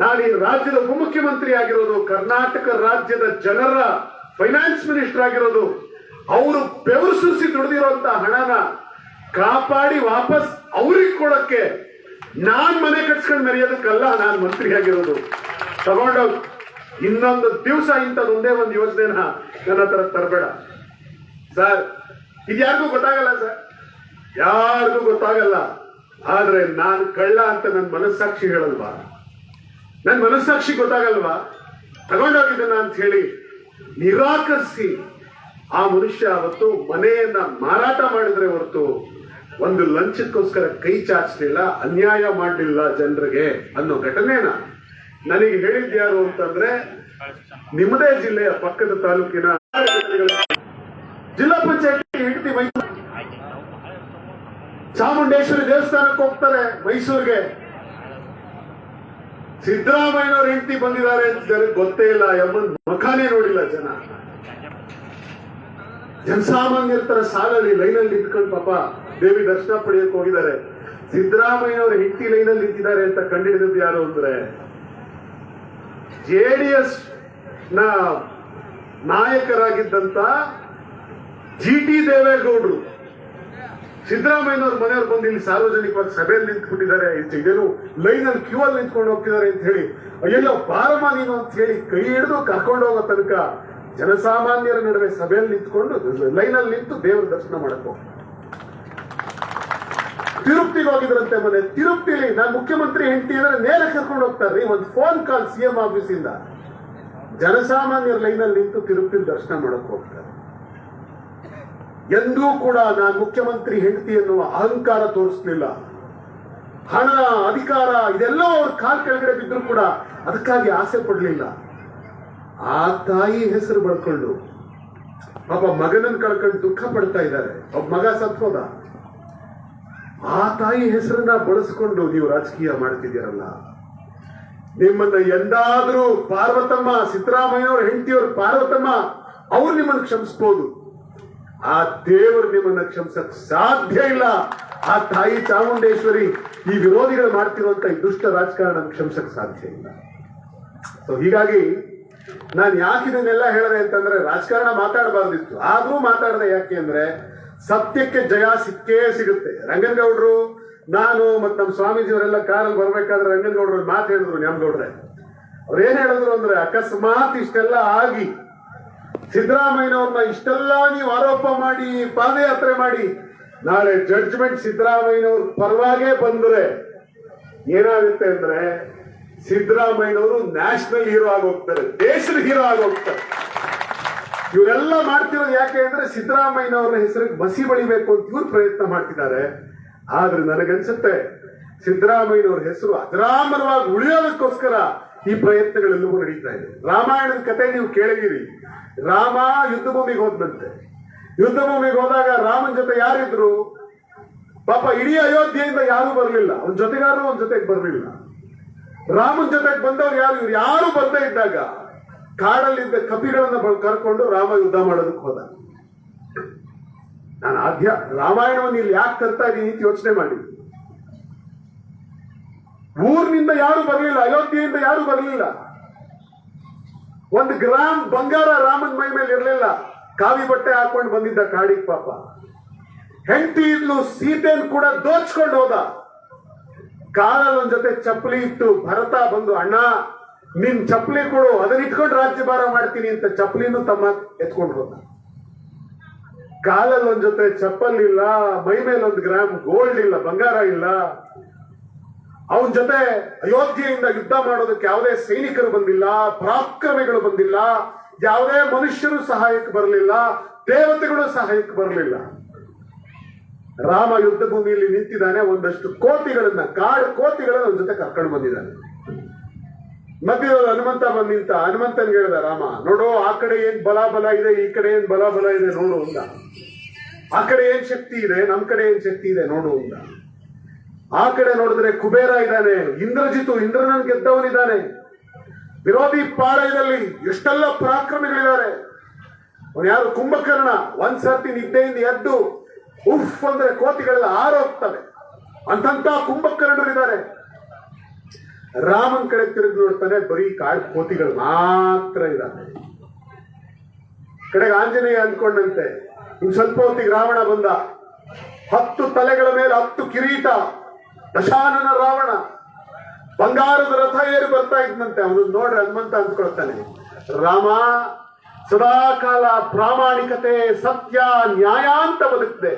ನಾನು ಈ ರಾಜ್ಯದ ಉಪಮುಖ್ಯಮಂತ್ರಿ ಆಗಿರೋದು, ಕರ್ನಾಟಕ ರಾಜ್ಯದ ಜನರ ಫೈನಾನ್ಸ್ ಮಿನಿಸ್ಟರ್ ಆಗಿರೋದು, ಅವರು ಬೆವರು ಸುರಿಸಿ ದುಡಿದಿರುವಂತ ಹಣನ ಕಾಪಾಡಿ ವಾಪಸ್ ಅವ್ರಿಗೆ ಕೊಡಕ್ಕೆ ನಾನ್ ಮನೆ ಕಟ್ಸ್ಕೊಂಡು ಮೆರೆಯೋದಕ್ಕಲ್ಲ ನಾನು ಮಂತ್ರಿ ಆಗಿರೋದು. ತಗೊಂಡೋಗ್ ಇನ್ನೊಂದು ದಿವಸ ಇಂಥದೊಂದೇ ಒಂದೇ ಯೋಜನೆನ ನನ್ನ ಹತ್ರ ತರಬೇಡ. ಸರ್ ಇದು ಯಾರಿಗೂ ಗೊತ್ತಾಗಲ್ಲ ಸರ್? ಯಾರಿಗೂ ಗೊತ್ತಾಗಲ್ಲ. ಆದ್ರೆ ನಾನು ಕಳ್ಳ ಅಂತ ನನ್ನ ಮನಸ್ಸಾಕ್ಷಿ ಹೇಳಲ್ವಾ? ನನ್ನ ಮನಸ್ಸಾಕ್ಷಿ ಗೊತ್ತಾಗಲ್ವಾ? ತಗೊಂಡೋಗಿದ್ದಾನ ಅಂತ ಹೇಳಿ ನಿರಾಕರಿಸಿ ಆ ಮನುಷ್ಯ ಅವತ್ತು ಮನೆಯನ್ನ ಮಾರಾಟ ಮಾಡಿದ್ರೆ ಹೊರತು ಒಂದು ಲಂಚಕ್ಕೋಸ್ಕರ ಕೈ ಚಾಚಲಿಲ್ಲ ಅನ್ಯಾಯ ಮಾಡಲಿಲ್ಲ ಜನರಿಗೆ ಅನ್ನೋ ಘಟನೆನ ನನಗೆ ಹೇಳಿದ್ಯಾರು ಅಂತಂದ್ರೆ ನಿಮ್ಮದೇ ಜಿಲ್ಲೆಯ ಪಕ್ಕದ ತಾಲೂಕಿನ ಜಿಲ್ಲಾ ಪಂಚಾಯತ್ ಹೆಂಡತಿ ಮೈಸೂರು. ಚಾಮುಂಡೇಶ್ವರಿ ದೇವಸ್ಥಾನಕ್ಕೆ ಹೋಗ್ತಾರೆ ಮೈಸೂರಿಗೆ. ಸಿದ್ದರಾಮಯ್ಯನವ್ರ ಹೆಂಡತಿ ಬಂದಿದ್ದಾರೆ ಅಂತ ಗೊತ್ತೇ ಇಲ್ಲ ಎಂಬ ಮುಖಾನೇ ನೋಡಿಲ್ಲ ಜನ. ಜನಸಾಮಾನ್ಯರ ತರ ಸಾಲಲ್ಲಿ ಲೈನಲ್ಲಿ ನಿಂತ್ಕೊಂಡು ಪಾಪ ದೇವಿ ದರ್ಶನ ಪಡೆಯಕ್ಕೆ ಹೋಗಿದ್ದಾರೆ. ಸಿದ್ದರಾಮಯ್ಯನವ್ರ ಹೆಂಡತಿ ಲೈನಲ್ಲಿ ನಿಂತಿದ್ದಾರೆ ಅಂತ ಕಂಡುಹಿಡಿದದ್ದು ಯಾರು ಅಂದ್ರೆ ಜೆಡಿಎಸ್ನ ನಾಯಕರಾಗಿದ್ದಂತ ಜಿ ಟಿ ದೇವೇಗೌಡರು. ಸಿದ್ದರಾಮಯ್ಯನವ್ರ ಮನೆಯವ್ರು ಬಂದು ಇಲ್ಲಿ ಸಾರ್ವಜನಿಕವಾಗಿ ಸಭೆಯಲ್ಲಿ ನಿಂತ್ಬಿಟ್ಟಿದ್ದಾರೆ ಇದೇನು ಲೈನ್ ಅಲ್ಲಿ ಕ್ಯೂ ಅಲ್ಲಿ ನಿಂತ್ಕೊಂಡು ಹೋಗ್ತಿದ್ದಾರೆ ಅಂತ ಹೇಳಿ ಅಯ್ಯೋ ಬಾರಮ್ಮ ನೀನು ಅಂತ ಹೇಳಿ ಕೈ ಹಿಡಿದು ಕರ್ಕೊಂಡು ಹೋಗೋ ತನಕ ಜನಸಾಮಾನ್ಯರ ನಡುವೆ ಸಭೆಯಲ್ಲಿ ನಿಂತ್ಕೊಂಡು ಲೈನ್ ಅಲ್ಲಿ ನಿಂತು ದೇವರ ದರ್ಶನ ಮಾಡಕ್ ಹೋಗ್ತಾರೆ ತಿರುಪ್ತಿಗೆ ಹೋಗಿದ್ರಂತೆ ಮನೆ, ತಿರುಪ್ತಿಲಿ ನಾನು ಮುಖ್ಯಮಂತ್ರಿ ಹೆಂಡತಿ ಅಂದ್ರೆ ನೇರ ಕರ್ಕೊಂಡು ಹೋಗ್ತಾರ್ರಿ ಒಂದು ಫೋನ್ ಕಾಲ್ ಸಿಎಂ ಆಫೀಸ್ ಇಂದ ಜನಸಾಮಾನ್ಯರ ಅಲ್ಲಿ ನಿಂತು ತಿರುಪ್ತಿ ದರ್ಶನ ಮಾಡಕ್ ಹೋಗ್ತಾರೆ. ಎಂದೂ ಕೂಡ ನಾನು ಮುಖ್ಯಮಂತ್ರಿ ಹೆಂಡತಿ ಎನ್ನುವ ಅಹಂಕಾರ ತೋರಿಸಲಿಲ್ಲ. ಹಣ, ಅಧಿಕಾರ ಇದೆಲ್ಲ ಅವ್ರ ಕಾಲ್ ಕೆಳಗಡೆ ಬಿದ್ದರೂ ಕೂಡ ಅದಕ್ಕಾಗಿ ಆಸೆ ಪಡಲಿಲ್ಲ. ಆ ತಾಯಿ ಹೆಸರು ಬಳ್ಕೊಂಡು ಪಾಪ ಮಗನನ್ನು ಕಳ್ಕೊಂಡು ದುಃಖ ಪಡ್ತಾ ಇದ್ದಾರೆ. ಒಬ್ಬ ಮಗ ಸತ್ವದ. ಆ ತಾಯಿ ಹೆಸರನ್ನ ಬಳಸ್ಕೊಂಡು ನೀವು ರಾಜಕೀಯ ಮಾಡ್ತಿದ್ದೀರಲ್ಲ. ನಿಮ್ಮನ್ನ ಎಂದಾದ್ರೂ ಪಾರ್ವತಮ್ಮ ಸಿದ್ದರಾಮಯ್ಯವ್ರ ಹೆಂಡತಿಯವ್ರ ಪಾರ್ವತಮ್ಮ, ಅವ್ರು ನಿಮ್ಮನ್ನು ಕ್ಷಮಿಸ್ಬೋದು. ಆ ದೇವರು ನಿಮ್ಮನ್ನ ಕ್ಷಮಿಸಕ್ ಸಾಧ್ಯ ಇಲ್ಲ. ಆ ತಾಯಿ ಚಾಮುಂಡೇಶ್ವರಿ ಈ ವಿರೋಧಿಗಳು ಮಾಡ್ತಿರುವಂತ ಈ ದುಷ್ಟ ರಾಜಕಾರಣ ಕ್ಷಮಿಸಕ್ ಸಾಧ್ಯ ಇಲ್ಲ. ಸೊ ಹೀಗಾಗಿ ನಾನು ಯಾಕೆ ಇದನ್ನೆಲ್ಲ ಹೇಳಿದೆ ಅಂತಂದ್ರೆ ರಾಜಕಾರಣ ಮಾತಾಡಬಾರ್ದಿತ್ತು. ಆದ್ರೂ ಮಾತಾಡದೆ ಯಾಕೆ ಅಂದ್ರೆ ಸತ್ಯಕ್ಕೆ ಜಯ ಸಿಕ್ಕೇ ಸಿಗುತ್ತೆ. ರಂಗನಗೌಡರು, ನಾನು ಮತ್ತು ನಮ್ಮ ಸ್ವಾಮೀಜಿಯವರೆಲ್ಲ ಕಾರಲ್ಲಿ ಬರ್ಬೇಕಾದ್ರೆ ರಂಗನಗೌಡರು ಮಾತು ಹೇಳಿದ್ರು ನ್ಯಾಮಗೌಡ್ರೆ. ಅವ್ರು ಏನ್ ಹೇಳಿದ್ರು ಅಂದ್ರೆ ಅಕಸ್ಮಾತ್ ಇಷ್ಟೆಲ್ಲ ಆಗಿ ಸಿದ್ದರಾಮಯ್ಯನವ್ರನ್ನ ಇಷ್ಟೆಲ್ಲ ನೀವು ಆರೋಪ ಮಾಡಿ, ಪಾದಯಾತ್ರೆ ಮಾಡಿ, ನಾಳೆ ಜಡ್ಜ್ಮೆಂಟ್ ಸಿದ್ದರಾಮಯ್ಯನವ್ರ ಪರವಾಗೇ ಬಂದ್ರೆ ಏನಾಗುತ್ತೆ ಅಂದ್ರೆ ಸಿದ್ದರಾಮಯ್ಯನವರು ನ್ಯಾಷನಲ್ ಹೀರೋ ಆಗೋಗ್ತಾರೆ, ದೇಶದ ಹೀರೋ ಆಗೋಗ್ತಾರೆ. ಇವರೆಲ್ಲ ಮಾಡ್ತಿರೋದು ಯಾಕೆ ಅಂದ್ರೆ ಸಿದ್ದರಾಮಯ್ಯನವರ ಹೆಸರಿಗೆ ಬಸಿ ಬಳಿಬೇಕು ಅಂತ ಇವ್ರು ಪ್ರಯತ್ನ ಮಾಡ್ತಿದ್ದಾರೆ. ಆದ್ರೆ ನನಗನ್ಸುತ್ತೆ ಸಿದ್ದರಾಮಯ್ಯನವ್ರ ಹೆಸರು ಅಜರಾಮರವಾಗಿ ಉಳಿಯೋದಕ್ಕೋಸ್ಕರ ಈ ಪ್ರಯತ್ನಗಳೆಲ್ಲವೂ ನಡೀತಾ ಇದೆ. ರಾಮಾಯಣದ ಕತೆ ನೀವು ಕೇಳಿದಿರಿ ರಾಮ ಯುದ್ಧ ಭೂಮಿಗೆ ಹೋದಂತೆ ಯುದ್ಧ ಭೂಮಿಗೆ ಹೋದಾಗ ರಾಮನ ಜೊತೆ ಯಾರಿದ್ರು? ಪಾಪ ಇಡೀ ಅಯೋಧ್ಯೆಯಿಂದ ಯಾರು ಬರಲಿಲ್ಲ. ಅವನ ಜೊತೆಗಾರರು ಅವನ ಜೊತೆಗೆ ಬರಲಿಲ್ಲ. ರಾಮನ ಜೊತೆಗೆ ಬಂದವ್ರು ಯಾರು? ಇವ್ರು ಯಾರು ಬಂದೇ ಇದ್ದಾಗ ಕಾಡಲ್ಲಿದ್ದ ಕಪಿಗಳನ್ನ ಕರ್ಕೊಂಡು ರಾಮ ಯುದ್ಧ ಮಾಡೋದಕ್ಕೆ ಹೋದ. ನಾನು ಆದ್ಯ ರಾಮಾಯಣವನ್ನು ಇಲ್ಲಿ ಯಾಕೆ ತರ್ತಾ ಇದ್ದೀನಿ ಯೋಚನೆ ಮಾಡಿ ಊರಿನಿಂದ ಯಾರು ಬರಲಿಲ್ಲ, ಅಯೋಧ್ಯೆಯಿಂದ ಯಾರು ಬರಲಿಲ್ಲ. ಒಂದು ಗ್ರಾಮ್ ಬಂಗಾರ ರಾಮನ್ ಮೈ ಮೇಲೆ ಇರಲಿಲ್ಲ. ಕಾವಿ ಬಟ್ಟೆ ಹಾಕೊಂಡು ಬಂದಿದ್ದ ಕಾಡಿಗೆ ಪಾಪ. ಹೆಂಡತಿ ಇದ್ಲು, ಸೀತೆನ್ ಕೂಡ ದೋಚ್ಕೊಂಡು ಹೋದ. ಕಾಲಲ್ಲಿ ಜೊತೆ ಚಪ್ಪಲಿ ಇಟ್ಟು ಭರತ ಬಂದು, ಅಣ್ಣ, ನಿನ್ ಚಪ್ಪಲಿ ಕೊಡು ಅದನ್ನ ಇಟ್ಕೊಂಡು ರಾಜ್ಯಭಾರ ಮಾಡ್ತೀನಿ ಅಂತ ಚಪ್ಪಲಿನೂ ತಮ್ಮ ಎತ್ಕೊಂಡು ಹೋದ. ಕಾಲಲ್ಲಿ ಜೊತೆ ಚಪ್ಪಲ್ ಇಲ್ಲ, ಮೈ ಮೇಲೆ ಒಂದು ಗ್ರಾಮ್ ಗೋಲ್ಡ್ ಇಲ್ಲ, ಬಂಗಾರ ಇಲ್ಲ. ಅವನ ಜೊತೆ ಅಯೋಧ್ಯೆಯಿಂದ ಯುದ್ಧ ಮಾಡೋದಕ್ಕೆ ಯಾವುದೇ ಸೈನಿಕರು ಬಂದಿಲ್ಲ, ಪರಾಕ್ರಮಿಗಳು ಬಂದಿಲ್ಲ, ಯಾವುದೇ ಮನುಷ್ಯರು ಸಹಾಯಕ್ಕೆ ಬರಲಿಲ್ಲ, ದೇವತೆಗಳು ಸಹಾಯಕ್ಕೆ ಬರಲಿಲ್ಲ. ರಾಮ ಯುದ್ಧ ಭೂಮಿಯಲ್ಲಿ ನಿಂತಿದ್ದಾನೆ, ಒಂದಷ್ಟು ಕೋತಿಗಳನ್ನ, ಕಾಡು ಕೋತಿಗಳನ್ನ ಅವನ ಜೊತೆ ಕರ್ಕೊಂಡು ಬಂದಿದ್ದಾನೆ. ಮಧ್ಯದಲ್ಲಿ ಹನುಮಂತ ಬಂದ್ ನಿಂತ ಹೇಳ್ದ, ರಾಮ, ನೋಡು, ಆ ಕಡೆ ಏನ್ ಬಲ ಬಲ ಇದೆ, ಈ ಕಡೆ ಏನ್ ಬಲ ಬಲ ಇದೆ, ನೋಡು ಅಂದ ಆ ಕಡೆ ಏನ್ ಶಕ್ತಿ ಇದೆ, ನಮ್ ಕಡೆ ಏನ್ ಶಕ್ತಿ ಇದೆ, ನೋಡು ಅಂದ ಆ ಕಡೆ ನೋಡಿದ್ರೆ ಕುಬೇರ ಇದ್ದಾನೆ, ಇಂದ್ರಜಿತು ಇಂದ್ರನನ್ ಗೆದ್ದವನಿದ್ದಾನೆ. ವಿರೋಧಿ ಪಾಳಯದಲ್ಲಿ ಎಷ್ಟೆಲ್ಲ ಪರಾಕ್ರಮಿಗಳಿದ್ದಾರೆ. ಅವನು ಯಾರು? ಕುಂಭಕರ್ಣ ಒಂದ್ ಸರ್ತಿ ನಿದ್ದೆಯಿಂದ ಎದ್ದು, ಉಫ್ ಅಂದ್ರೆ ಕೋತಿಗಳೆಲ್ಲ ಆರೋಗ್ತವೆ ಅಂತಂತ ಕುಂಭಕರ್ಣರಿದ್ದಾರೆ. ರಾಮನ್ ಕಡೆ ತಿರುಗಿ ನೋಡ್ತಾನೆ, ಬರೀ ಕಾಡು ಕೋತಿಗಳು ಮಾತ್ರ ಇದ್ದಾರೆ ಕಡೆಗೆ ಆಂಜನೇಯ ಅಂದ್ಕೊಂಡಂತೆ ಇನ್ ಸ್ವಲ್ಪ ಹೊತ್ತಿಗೆ ರಾವಣ ಬಂದ. ಹತ್ತು ತಲೆಗಳ ಮೇಲೆ ಹತ್ತು ಕಿರೀಟ. ದಶಾನನ ರಾವಣ, ಬಂಗಾರದ ರಥ ಏರಿ ಬರ್ತಾ ಇದ್ದಂತೆ ಅವನು ನೋಡ್ರಿ ಹನುಮಂತ ಅಂದ್ಕೊಳ್ತಾನೆ, ರಾಮ, ಸದಾಕಾಲ ಪ್ರಾಮಾಣಿಕತೆ ಸತ್ಯ ನ್ಯಾಯ ಅಂತ ಬದುಕ್ದೆ.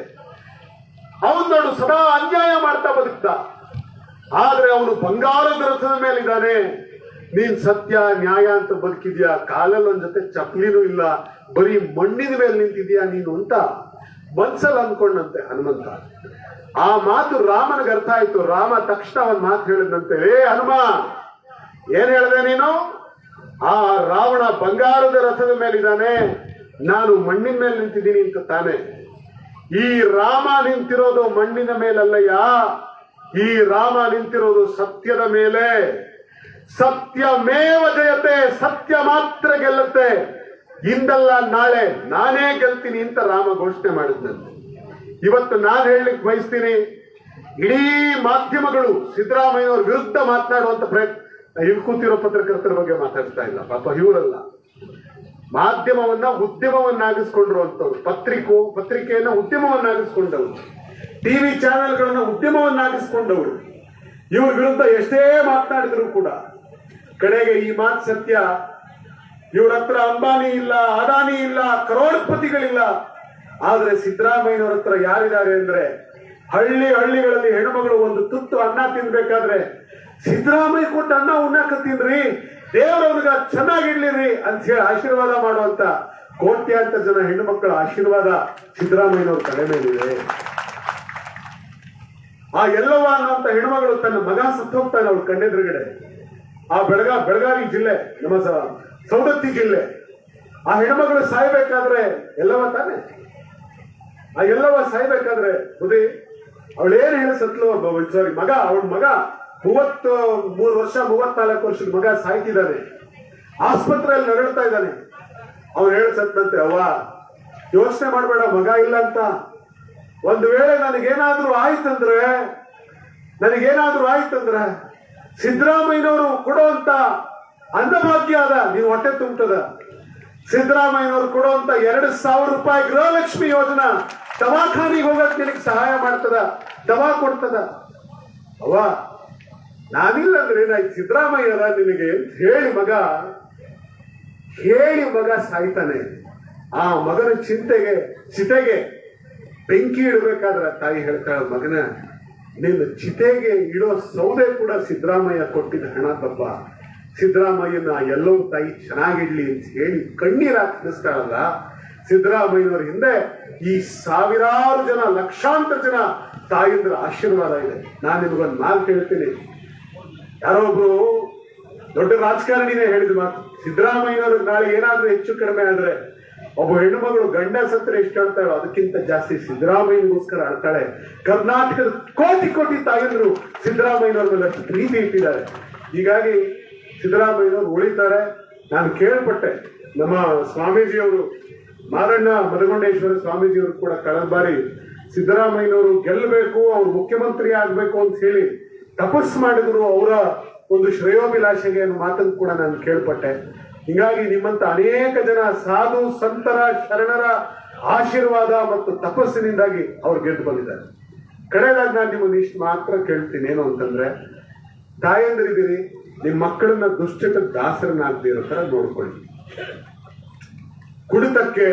ಅವನು ಸದಾ ಅನ್ಯಾಯ ಮಾಡ್ತಾ ಬದುಕ್ತ ಆದ್ರೆ ಅವನು ಬಂಗಾರದ ರಥದ ಮೇಲಿದ್ದಾನೆ. ನೀನ್ ಸತ್ಯ ನ್ಯಾಯ ಅಂತ ಬದುಕಿದ್ಯಾ? ಕಾಲಲ್ಲಿ ಒಂದ್ ಜೊತೆ ಚಪ್ಲಿನೂ ಇಲ್ಲ. ಬರೀ ಮಣ್ಣಿನ ಮೇಲೆ ನಿಂತಿದ್ಯಾ ನೀನು ಅಂತ ಮನ್ಸಲ್ಲಿ ಅಂದ್ಕೊಂಡಂತೆ ಹನುಮಂತ. ಆ ಮಾತು ರಾಮನಿಗೆ ಅರ್ಥ ಆಯ್ತು. ರಾಮ ತಕ್ಷಣ ಒಂದ್ ಮಾತು ಹೇಳಿದಂತೆ ಏ ಹನುಮ, ಏನ್ ಹೇಳಿದೆ ನೀನು? ಆ ರಾವಣ ಬಂಗಾರದ ರಥದ ಮೇಲಿದ್ದಾನೆ. ನಾನು ಮಣ್ಣಿನ ಮೇಲೆ ನಿಂತಿದ್ದೀನಿ ಅಂತ ತಾನೆ. ಈ ರಾಮ ನಿಂತಿರೋದು ಮಣ್ಣಿನ ಮೇಲಲ್ಲಯ್ಯ. ಈ ರಾಮ ನಿಂತಿರೋದು ಸತ್ಯದ ಮೇಲೆ. ಸತ್ಯಮೇವ ಜಯತೆ, ಸತ್ಯ ಮಾತ್ರ ಗೆಲ್ಲುತ್ತೆ. ಇಂದಲ್ಲ ನಾಳೆ ನಾನೇ ಗೆಲ್ತೀನಿ ಅಂತ ರಾಮ ಘೋಷಣೆ ಮಾಡಿದ್ದಂತೆ ಇವತ್ತು ನಾನು ಹೇಳಲಿಕ್ಕೆ ಬಯಸ್ತೀನಿ, ಇಡೀ ಮಾಧ್ಯಮಗಳು ಸಿದ್ದರಾಮಯ್ಯವ್ರ ವಿರುದ್ಧ ಮಾತನಾಡುವಂತ ಪ್ರಯತ್ನ ಇಲ್ಲಿ ಕೂತಿರೋ ಪತ್ರಕರ್ತರ ಬಗ್ಗೆ ಮಾತಾಡ್ತಾ ಇಲ್ಲ, ಪಾಪ ಇವರಲ್ಲ. ಮಾಧ್ಯಮವನ್ನ ಉದ್ಯಮವನ್ನಾಗಿಸ್ಕೊಂಡ್ರು ಅಂತವ್ರು ಪತ್ರಿಕೋ, ಪತ್ರಿಕೆಯನ್ನ ಉದ್ಯಮವನ್ನಾಗಿಸ್ಕೊಂಡವರು, ಟಿವಿ ಚಾನೆಲ್ಗಳನ್ನ ಉದ್ಯಮವನ್ನಾಗಿಸ್ಕೊಂಡವರು, ಇವ್ರ ವಿರುದ್ಧ ಎಷ್ಟೇ ಮಾತನಾಡಿದ್ರು ಕೂಡ, ಕಡೆಗೆ ಈ ಮಾತು ಸತ್ಯ ಇವ್ರ ಹತ್ರ ಅಂಬಾನಿ ಇಲ್ಲ, ಅದಾನಿ ಇಲ್ಲ, ಕರೋಡ್ಪತಿಗಳಿಲ್ಲ. ಆದ್ರೆ ಸಿದ್ದರಾಮಯ್ಯನವ್ರ ಹತ್ರ ಯಾರಿದ್ದಾರೆ ಅಂದ್ರೆ ಹಳ್ಳಿ ಹಳ್ಳಿಗಳಲ್ಲಿ ಹೆಣ್ಮಗಳು ಒಂದು ತುತ್ತು ಅನ್ನ ತಿನ್ಬೇಕಾದ್ರೆ ಸಿದ್ದರಾಮಯ್ಯ ಕೊಟ್ಟ ಅನ್ನ ಉಣ್ಣಾಕ ತಿನ್ರಿ ದೇವರವ್ರಿಗ ಚೆನ್ನಾಗಿಡ್ಲಿರಿ ಅಂತ ಹೇಳಿ ಆಶೀರ್ವಾದ ಮಾಡುವಂತ ಕೋಟ್ಯಾಂತರ ಜನ ಹೆಣ್ಣು ಮಕ್ಕಳ ಆಶೀರ್ವಾದ ಸಿದ್ದರಾಮಯ್ಯನವ್ರ ತಲೆ ಮೇಲಿದೆ. ಆ ಎಲ್ಲವ ಅನ್ನುವಂತ ಹೆಣ್ಮಗಳು ತನ್ನ ಮಗ ಸತ್ತೋಗ್ತಾನೆ ಅವ್ರು ಕಣ್ಣೆದುರುಗಡೆ. ಆ ಬೆಳಗಾವಿ ಬೆಳಗಾವಿ ಜಿಲ್ಲೆ, ನಮ್ಮ ಸ- ಸವದತ್ತಿ ಜಿಲ್ಲೆ ಆ ಹೆಣ್ಮಗಳು ಸಾಯ್ಬೇಕಾದ್ರೆ ಎಲ್ಲವ ತಾನೆ? ಆ ಎಲ್ಲವ ಸಾಯ್ಬೇಕಾದ್ರೆ ಬುದಿ ಅವಳೇನು ಹೇಳಿ ಸತ್ಲು? ಸಾರಿ ಮಗ, ಅವಳ ಮಗ, ಮೂವತ್ತು, ಮೂರು ವರ್ಷ, ಮೂವತ್ನಾಲ್ಕು ವರ್ಷದ ಮಗ ಸಾಯ್ತಿದ್ದಾನೆ. ಆಸ್ಪತ್ರೆಯಲ್ಲಿ ನರಳ್ತಾ ಇದ್ದಾನೆ. ಅವ್ನು ಹೇಳಿ ಸತ್ತಂತೆ ಅವ್ವ, ಯೋಚನೆ ಮಾಡಬೇಡ, ಮಗ ಇಲ್ಲ ಅಂತ. ಒಂದು ವೇಳೆ ನನಗೇನಾದ್ರೂ ಆಯ್ತಂದ್ರೆ ನನಗೇನಾದ್ರೂ ಆಯ್ತಂದ್ರೆ ಸಿದ್ದರಾಮಯ್ಯನವರು ಕೊಡುವಂತ ಅನ್ನಭಾಗ್ಯ ಅದ ನೀವು ಹೊಟ್ಟೆ ತುಂಬತದ. ಸಿದ್ದರಾಮಯ್ಯನವರು ಕೊಡುವಂತ ಎರಡು ಸಾವಿರ ರೂಪಾಯಿ ಗೃಹಲಕ್ಷ್ಮಿ ಯೋಜನಾ ದವಾಖಾನಿಗೆ ಹೋಗಕ್ ನಿನಗೆ ಸಹಾಯ ಮಾಡ್ತದ, ದವಾ ಕೊಡ್ತದ. ಅವ ನಾನಿಲ್ಲ ಅಂದ್ರೆ ಏನಾಯ್ತು? ಸಿದ್ದರಾಮಯ್ಯರ ನಿನಗೆ ಹೇಳಿ ಮಗ ಹೇಳಿ ಮಗ ಸಾಯ್ತಾನೆ. ಆ ಮಗನ ಚಿಂತೆಗೆ, ಚಿತೆಗೆ ಬೆಂಕಿ ಇಡಬೇಕಾದ್ರೆ ತಾಯಿ ಹೇಳ್ತಾಳೆ, ಮಗನ, ನಿನ್ನ ಚಿತೆಗೆ ಇಡೋ ಸೌದೆ ಕೂಡ ಸಿದ್ದರಾಮಯ್ಯ ಕೊಟ್ಟಿದ್ದ ಹಣ ತಪ್ಪ ಸಿದ್ದರಾಮಯ್ಯನ ಎಲ್ಲವೂ ತಾಯಿ ಚೆನ್ನಾಗಿಡ್ಲಿ ಅಂತ ಹೇಳಿ ಕಣ್ಣೀರ ಹಾಕಿಸ್ತಾಳಲ್ಲ ಸಿದ್ದರಾಮಯ್ಯನವ್ರ ಹಿಂದೆ ಈ ಸಾವಿರಾರು ಜನ, ಲಕ್ಷಾಂತರ ಜನ ತಾಯಿಂದ್ರ ಆಶೀರ್ವಾದ ಇದೆ. ನಾನು ನಿಮಗೊಂದು ಮಾತು ಹೇಳ್ತೀನಿ. ಯಾರೋ ಒಬ್ರು ದೊಡ್ಡ ರಾಜಕಾರಣಿನೇ ಹೇಳಿದ ಮಾತು, ಸಿದ್ದರಾಮಯ್ಯನವರು ನಾಳೆ ಏನಾದ್ರೂ ಹೆಚ್ಚು ಕಡಿಮೆ ಆದ್ರೆ ಒಬ್ಬ ಹೆಣ್ಣುಮಗಳು ಗಂಡ ಸತ್ರ ಎಷ್ಟು ಅಳ್ತಾಳೋ ಅದಕ್ಕಿಂತ ಜಾಸ್ತಿ ಸಿದ್ದರಾಮಯ್ಯನಿಗೋಸ್ಕರ ಅಳ್ತಾಳೆ ಕರ್ನಾಟಕದ ಕೋಟಿ ಕೋಟಿ ತಾಯಂದ್ರು ಸಿದ್ದರಾಮಯ್ಯನವ್ರ ಮೇಲೆ ಪ್ರೀತಿ ಇಟ್ಟಿದ್ದಾರೆ. ಹೀಗಾಗಿ ಸಿದ್ದರಾಮಯ್ಯನವರು ಉಳಿತಾರೆ. ನಾನು ಕೇಳ್ಪಟ್ಟೆ. ನಮ್ಮ ಸ್ವಾಮೀಜಿಯವರು, ಮಾರಣ್ಣ ಮದಗೊಂಡೇಶ್ವರ ಸ್ವಾಮೀಜಿಯವರು ಕೂಡ ಕಳೆದ ಬಾರಿ ಸಿದ್ದರಾಮಯ್ಯನವರು ಗೆಲ್ಲಬೇಕು, ಅವ್ರು ಮುಖ್ಯಮಂತ್ರಿ ಆಗಬೇಕು ಅಂತ ಹೇಳಿ ತಪಸ್ ಮಾಡಿದ್ರು ಅವರ ಒಂದು ಶ್ರೇಯೋಭಿಲಾಷೆಗೆ ಅನ್ನೋ ಮಾತನ್ನು ಕೂಡ ನಾನು ಕೇಳ್ಪಟ್ಟೆ. ಹೀಗಾಗಿ ನಿಮ್ಮಂತ ಅನೇಕ ಜನ ಸಾಧು ಸಂತರ ಶರಣರ ಆಶೀರ್ವಾದ ಮತ್ತು ತಪಸ್ಸಿನಿಂದಾಗಿ ಅವ್ರು ಗೆದ್ದು ಬಂದಿದ್ದಾರೆ. ಕಡೆಯದಾಗಿ ನಾನು ನಿಮ್ಮನ್ನು ಮಾತ್ರ ಕೇಳ್ತೀನಿ. ಏನು ಅಂತಂದ್ರೆ, ತಾಯಂದಿರಿದ್ದೀರಿ ನಿಮ್ಮ ಮಕ್ಕಳನ್ನ ದುಶ್ಚಟ ದಾಸರನ್ನಾಗದೇ ಇರೋ ತರ ನೋಡ್ಕೊಳ್ಳಿ. ಕುಡಿತಕ್ಕೆ,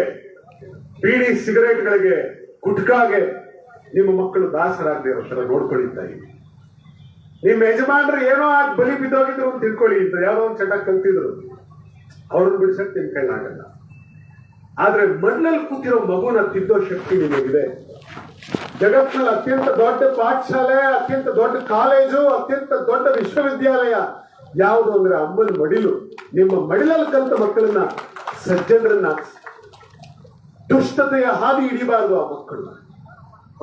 ಬೀಡಿ ಸಿಗರೇಟ್ಗಳಿಗೆ, ಕುಟ್ಕಾಗೆ ನಿಮ್ಮ ಮಕ್ಕಳು ದಾಸರಾಗದೇ ಇರೋ ತರ ನೋಡ್ಕೊಳ್ಳಿ ತಾಯಿ ನಿಮ್ಮ ಯಜಮಾನರು ಏನೋ ಆಗಿ ಬಲಿ ಬಿದ್ದೋಗಿದ್ರು ಅಂತ ತಿಳ್ಕೊಳ್ಳಿ ಇದ್ರು ಯಾರೋ ಒಂದು ಚಟ ಕಲ್ತಿದ್ರು. ಅವ್ರನ್ನ ಬಿಡಿಸಕ್ ನಿಮ್ ಕೈಲಾಗಲ್ಲ ಆದ್ರೆ ಮಣ್ಣಲ್ಲಿ ಕೂತಿರೋ ಮಗುನ ತಿದ್ದೋ ಶಕ್ತಿ ನಿಮಗಿದೆ. ಜಗತ್ನಲ್ಲಿ ಅತ್ಯಂತ ದೊಡ್ಡ ಪಾಠಶಾಲೆ, ಅತ್ಯಂತ ದೊಡ್ಡ ಕಾಲೇಜು, ಅತ್ಯಂತ ದೊಡ್ಡ ವಿಶ್ವವಿದ್ಯಾಲಯ ಯಾವುದು ಅಂದ್ರೆ ಅಮ್ಮನ ಮಡಿಲು. ನಿಮ್ಮ ಮಡಿಲಲ್ಲಿ ಕಲಿತ ಮಕ್ಕಳನ್ನ ಸಜ್ಜನರನ್ನ ದುಷ್ಟತೆಯ ಹಾದಿ ಹಿಡಿಬಾರದು ಆ ಮಕ್ಕಳು.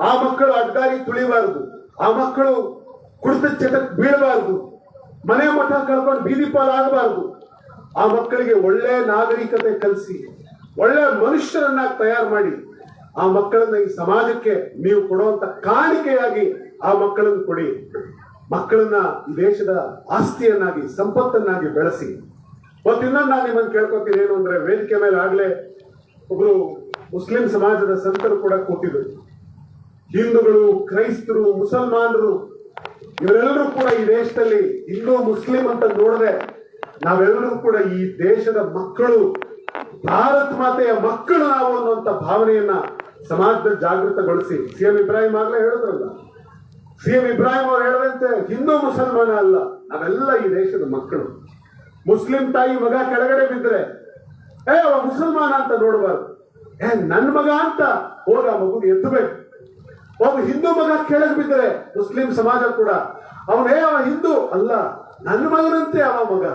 ಆ ಮಕ್ಕಳು ಅಡ್ಡಾರಿ ತುಳಿಬಾರದು. ಆ ಮಕ್ಕಳು ಕುಡಿತ ಚಟಕ್ ಬೀಳಬಾರದು. ಮನೆ ಮಠ ಕಳ್ಕೊಂಡು ಬೀದಿ ಪಾಲಾಗಬಾರದು. ಆ ಮಕ್ಕಳಿಗೆ ಒಳ್ಳೆ ನಾಗರಿಕತೆ ಕಲಿಸಿ, ಒಳ್ಳೆ ಮನುಷ್ಯರನ್ನ ತಯಾರು ಮಾಡಿ, ಆ ಮಕ್ಕಳನ್ನ ಈ ಸಮಾಜಕ್ಕೆ ನೀವು ಕೊಡುವಂತ ಕಾಣಿಕೆಯಾಗಿ ಆ ಮಕ್ಕಳನ್ನು ಕೊಡಿ. ಮಕ್ಕಳನ್ನ ಈ ದೇಶದ ಆಸ್ತಿಯನ್ನಾಗಿ, ಸಂಪತ್ತನ್ನಾಗಿ ಬೆಳೆಸಿ. ಮತ್ತು ಇನ್ನೊಂದು ನಾನು ನಿಮ್ಮನ್ನು ಕೇಳ್ಕೊತೀನಿ ಏನು ಅಂದ್ರೆ ವೇದಿಕೆ ಮೇಲೆ ಆಗಲೇ ಒಬ್ರು ಮುಸ್ಲಿಂ ಸಮಾಜದ ಸಂತರು ಕೂಡ ಕೂತಿದ್ರು. ಹಿಂದೂಗಳು, ಕ್ರೈಸ್ತರು, ಮುಸಲ್ಮಾನರು, ಇವರೆಲ್ಲರೂ ಕೂಡ ಈ ದೇಶದಲ್ಲಿ ಹಿಂದೂ, ಮುಸ್ಲಿಂ ಅಂತ ನೋಡದೆ ನಾವೆಲ್ಲರೂ ಕೂಡ ಈ ದೇಶದ ಮಕ್ಕಳು, ಭಾರತ್ ಮಾತೆಯ ಮಕ್ಕಳು ನಾವು ಅನ್ನುವಂತ ಭಾವನೆಯನ್ನ ಸಮಾಜದ ಜಾಗೃತಗೊಳಿಸಿ. ಸಿ ಎಂ ಇಬ್ರಾಹಿಂ ಆಗ್ಲೇ ಹೇಳಿದ್ರಲ್ಲ. ಸಿ ಎಂ ಇಬ್ರಾಹಿಂ ಅವರು ಹೇಳದಂತೆ ಹಿಂದೂ ಮುಸಲ್ಮಾನ ಅಲ್ಲ, ನಾವೆಲ್ಲ ಈ ದೇಶದ ಮಕ್ಕಳು. ಮುಸ್ಲಿಂ ತಾಯಿ ಮಗ ಕೆಳಗಡೆ ಬಿದ್ರೆ, ಏ ಮುಸಲ್ಮಾನ ಅಂತ ನೋಡಬಾರ್ದು. ಏ, ನನ್ ಮಗ ಅಂತ? ಹೋಗ, ಮಗು ಎತ್ತಬೇಕು ಒಬ್ಬ ಹಿಂದೂ ಮಗ ಕೆಳಗೆ ಬಿದ್ದರೆ ಮುಸ್ಲಿಂ ಸಮಾಜ ಕೂಡ. ಅವನೇ ಅವ ಹಿಂದೂ ಅಲ್ಲ ನನ್ನ ಮಗನಂತೆ ಅವ ಮಗ.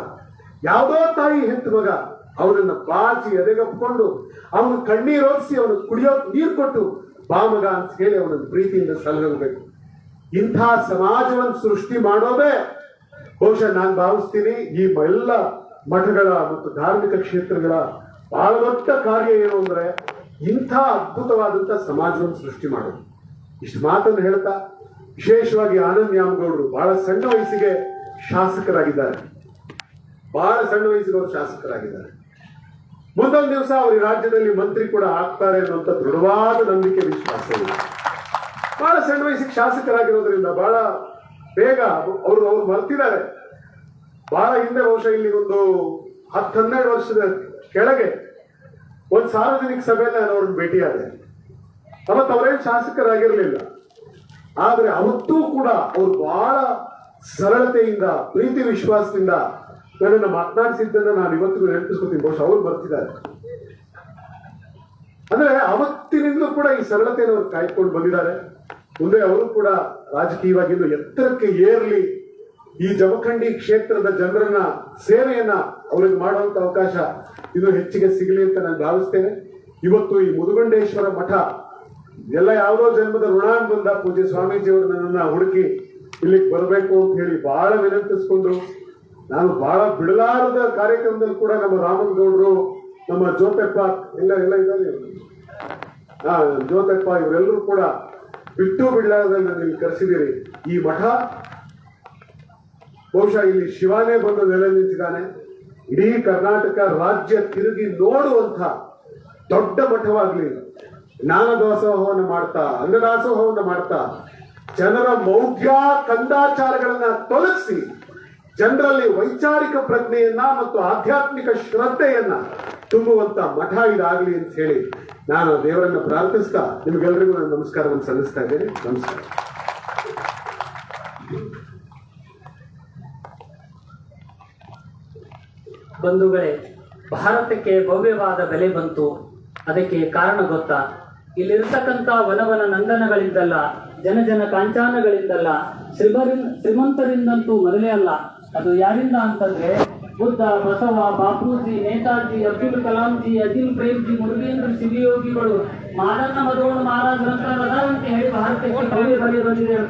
ಯಾವುದೋ ತಾಯಿ ಹೆಂತ ಮಗ. ಅವನನ್ನ ಬಾಚಿ ಎದೆಗಪ್ಪಿಕೊಂಡು ಅವನು ಕಣ್ಣೀರು ಓದಿಸಿ ಅವನು ಕುಡಿಯೋ ನೀರು ಕೊಟ್ಟು, ಬಾ ಮಗ ಅಂತ ಹೇಳಿ ಅವನ ಪ್ರೀತಿಯಿಂದ ಸಲಹಬೇಕು ಇಂಥ ಸಮಾಜವನ್ನು ಸೃಷ್ಟಿ ಮಾಡೋದೇ ಬಹುಶಃ ನಾನು ಭಾವಿಸ್ತೀನಿ. ಈ ಎಲ್ಲ ಮಠಗಳ ಮತ್ತು ಧಾರ್ಮಿಕ ಕ್ಷೇತ್ರಗಳ ಬಹಳ ದೊಡ್ಡ ಕಾರ್ಯ ಏನು ಅಂದ್ರೆ ಇಂಥ ಅದ್ಭುತವಾದಂತ ಸಮಾಜವನ್ನು ಸೃಷ್ಟಿ ಮಾಡೋದು. ಇಷ್ಟು ಮಾತನ್ನು ಹೇಳ್ತಾ ವಿಶೇಷವಾಗಿ ಆನಂದ್ ಯಾಮಗೌಡರು ಬಹಳ ಸಣ್ಣ ವಯಸ್ಸಿಗೆ ಶಾಸಕರಾಗಿದ್ದಾರೆ. ಬಹಳ ಸಣ್ಣ ವಯಸ್ಸಿಗೆ ಅವರು ಶಾಸಕರಾಗಿದ್ದಾರೆ. ಮುಂದೊಂದು ದಿವಸ ಅವರು ರಾಜ್ಯದಲ್ಲಿ ಮಂತ್ರಿ ಕೂಡ ಆಗ್ತಾರೆ ಅನ್ನುವಂಥ ದೃಢವಾದ ನಂಬಿಕೆ ವಿಶ್ವಾಸ ಇದೆ ಬಹಳ ಸಣ್ಣ ವಯಸ್ಸಿಗೆ ಶಾಸಕರಾಗಿರೋದ್ರಿಂದ ಬಹಳ ಬೇಗ ಅವರು ಅವ್ರು ಮರ್ತಿದ್ದಾರೆ ಬಹಳ ಹಿಂದೆ ಬಹುಶಃ ಇಲ್ಲಿ ಒಂದು ಹತ್ತು, ಹನ್ನೆರಡು ವರ್ಷದ ಕೆಳಗೆ ಒಂದು ಸಾರ್ವಜನಿಕ ಸಭೆಯಲ್ಲಿ ನಾನು ಅವ್ರನ್ನ ಭೇಟಿಯಾದೆ. ಅವತ್ತು ಅವರೇನು ಶಾಸಕರಾಗಿರಲಿಲ್ಲ. ಆದರೆ ಅವತ್ತೂ ಕೂಡ ಅವ್ರು ಬಹಳ ಸರಳತೆಯಿಂದ, ಪ್ರೀತಿ ವಿಶ್ವಾಸದಿಂದ ನನ್ನನ್ನು ಮಾತನಾಡಿಸಿದ್ದನ್ನು ನಾನು ಇವತ್ತಿಗೂ ನೆನಪಿಸ್ಕೊತೀನಿ. ಬಹುಶಃ ಅವ್ರು ಬರ್ತಿದ್ದಾರೆ ಅಂದ್ರೆ ಅವತ್ತಿನಿಂದಲೂ ಕೂಡ ಈ ಸರಳತೆಯನ್ನು ಅವ್ರು ಕಾಯ್ಕೊಂಡು ಬಂದಿದ್ದಾರೆ. ಮುಂದೆ ಅವರು ಕೂಡ ರಾಜಕೀಯವಾಗಿ ಇನ್ನು ಎತ್ತರಕ್ಕೆ ಏರಲಿ ಈ ಜಮಖಂಡಿ ಕ್ಷೇತ್ರದ ಜನರನ್ನ ಸೇವೆಯನ್ನ ಅವರಿಗೆ ಮಾಡುವಂತ ಅವಕಾಶ ಇದು ಹೆಚ್ಚಿಗೆ ಸಿಗಲಿ ಅಂತ ನಾನು ಭಾವಿಸ್ತೇನೆ ಇವತ್ತು ಈ ಮುದುಗಂಡೇಶ್ವರ ಮಠ, ಎಲ್ಲ ಯಾವುದೋ ಜನ್ಮದ ಋಣ ಬಂದ ಸ್ವಾಮೀಜಿ ಸ್ವಾಮೀಜಿಯವರು ನನ್ನನ್ನ ಹುಡುಕಿ ಇಲ್ಲಿಗೆ ಬರಬೇಕು ಅಂತ ಹೇಳಿ ಬಹಳ ವಿನಂತಿಸ್ಕೊಂಡ್ರು ನಾನು ಬಹಳ ಬಿಡಲಾರದ ಕಾರ್ಯಕ್ರಮದಲ್ಲಿ ಕೂಡ ನಮ್ಮ ರಾಮನಗೌಡರು, ನಮ್ಮ ಜ್ಯೋತಪ್ಪ ಎಲ್ಲ ಎಲ್ಲ ಇದ್ದಾರೆ. ಹಾ ಜ್ಯೋತಪ್ಪ ಇವರೆಲ್ಲರೂ ಕೂಡ ಬಿಟ್ಟು ಬಿಡಲಾರದಲ್ಲಿ ನೀವು ಇಲ್ಲಿ ಕರೆಸಿದಿರಿ ಈ ಮಠ ಬಹುಶಃ ಇಲ್ಲಿ ಶಿವಾನೇ ಬಂದು ನೆಲೆ ನಿಂತಿದ್ದಾನೆ. ಇಡೀ ಕರ್ನಾಟಕ ರಾಜ್ಯ ತಿರುಗಿ ನೋಡುವಂತ ದೊಡ್ಡ ಮಠವಾಗಲಿ. ಜ್ಞಾನ ದಾಸೋಹವನ್ನು ಮಾಡ್ತಾ ಅನ್ನದಾಸೋಹವನ್ನು ಮಾಡ್ತಾ, ಜನರ ಮೌಢ್ಯ ಕಂದಾಚಾರಗಳನ್ನ ತೊಲಗಿಸಿ, ಜನರಲ್ಲಿ ವೈಚಾರಿಕ ಪ್ರಜ್ಞೆಯನ್ನ ಮತ್ತು ಆಧ್ಯಾತ್ಮಿಕ ಶ್ರದ್ಧೆಯನ್ನ ತುಂಬುವಂತ ಮಠ ಇದಾಗಲಿ ಅಂತ ಹೇಳಿ ನಾನು ದೇವರನ್ನ ಪ್ರಾರ್ಥಿಸ್ತಾ ನಿಮಗೆಲ್ಲರಿಗೂ ನಾನು ನಮಸ್ಕಾರವನ್ನು ಸಲ್ಲಿಸ್ತಾ ಇದ್ದೇನೆ. ನಮಸ್ಕಾರ. ಬಂಧುಗಳೇ, ಭಾರತಕ್ಕೆ ಭವ್ಯವಾದ ಬೆಲೆ ಬಂತು. ಅದಕ್ಕೆ ಕಾರಣ ಗೊತ್ತಾ? ಇಲ್ಲಿರ್ತಕ್ಕಂಥ ವನವನ ನಂದನಗಳಿಂದಲ್ಲ, ಜನ ಜನ ಕಾಂಚಾನಗಳಿಂದಲ್ಲ ಶ್ರೀಮಂತರಿಂದಂತೂ ಮೊದಲೇ ಅಲ್ಲ. ಅದು ಯಾರಿಂದ ಅಂತಂದ್ರೆ ಬುದ್ಧ ಬಸವ ಬಾಪೂಜಿ ನೇತಾಜಿ ಅಬ್ದುಲ್ ಕಲಾಂಜಿ ಅಜಿಲ್ ಪ್ರೇಮ್ಜಿ ಮುರುಗೇಂದ್ರ ಶಿವಯೋಗಿಗಳು ಮಾದಣ್ಣ ಮಧೋಣ ಮಹಾರಾಜರಂತ ಅಂತ ಹೇಳಿ ಭಾರತಕ್ಕೆ ಭವ್ಯ ಬಗೆ ಬಂದಿದೆ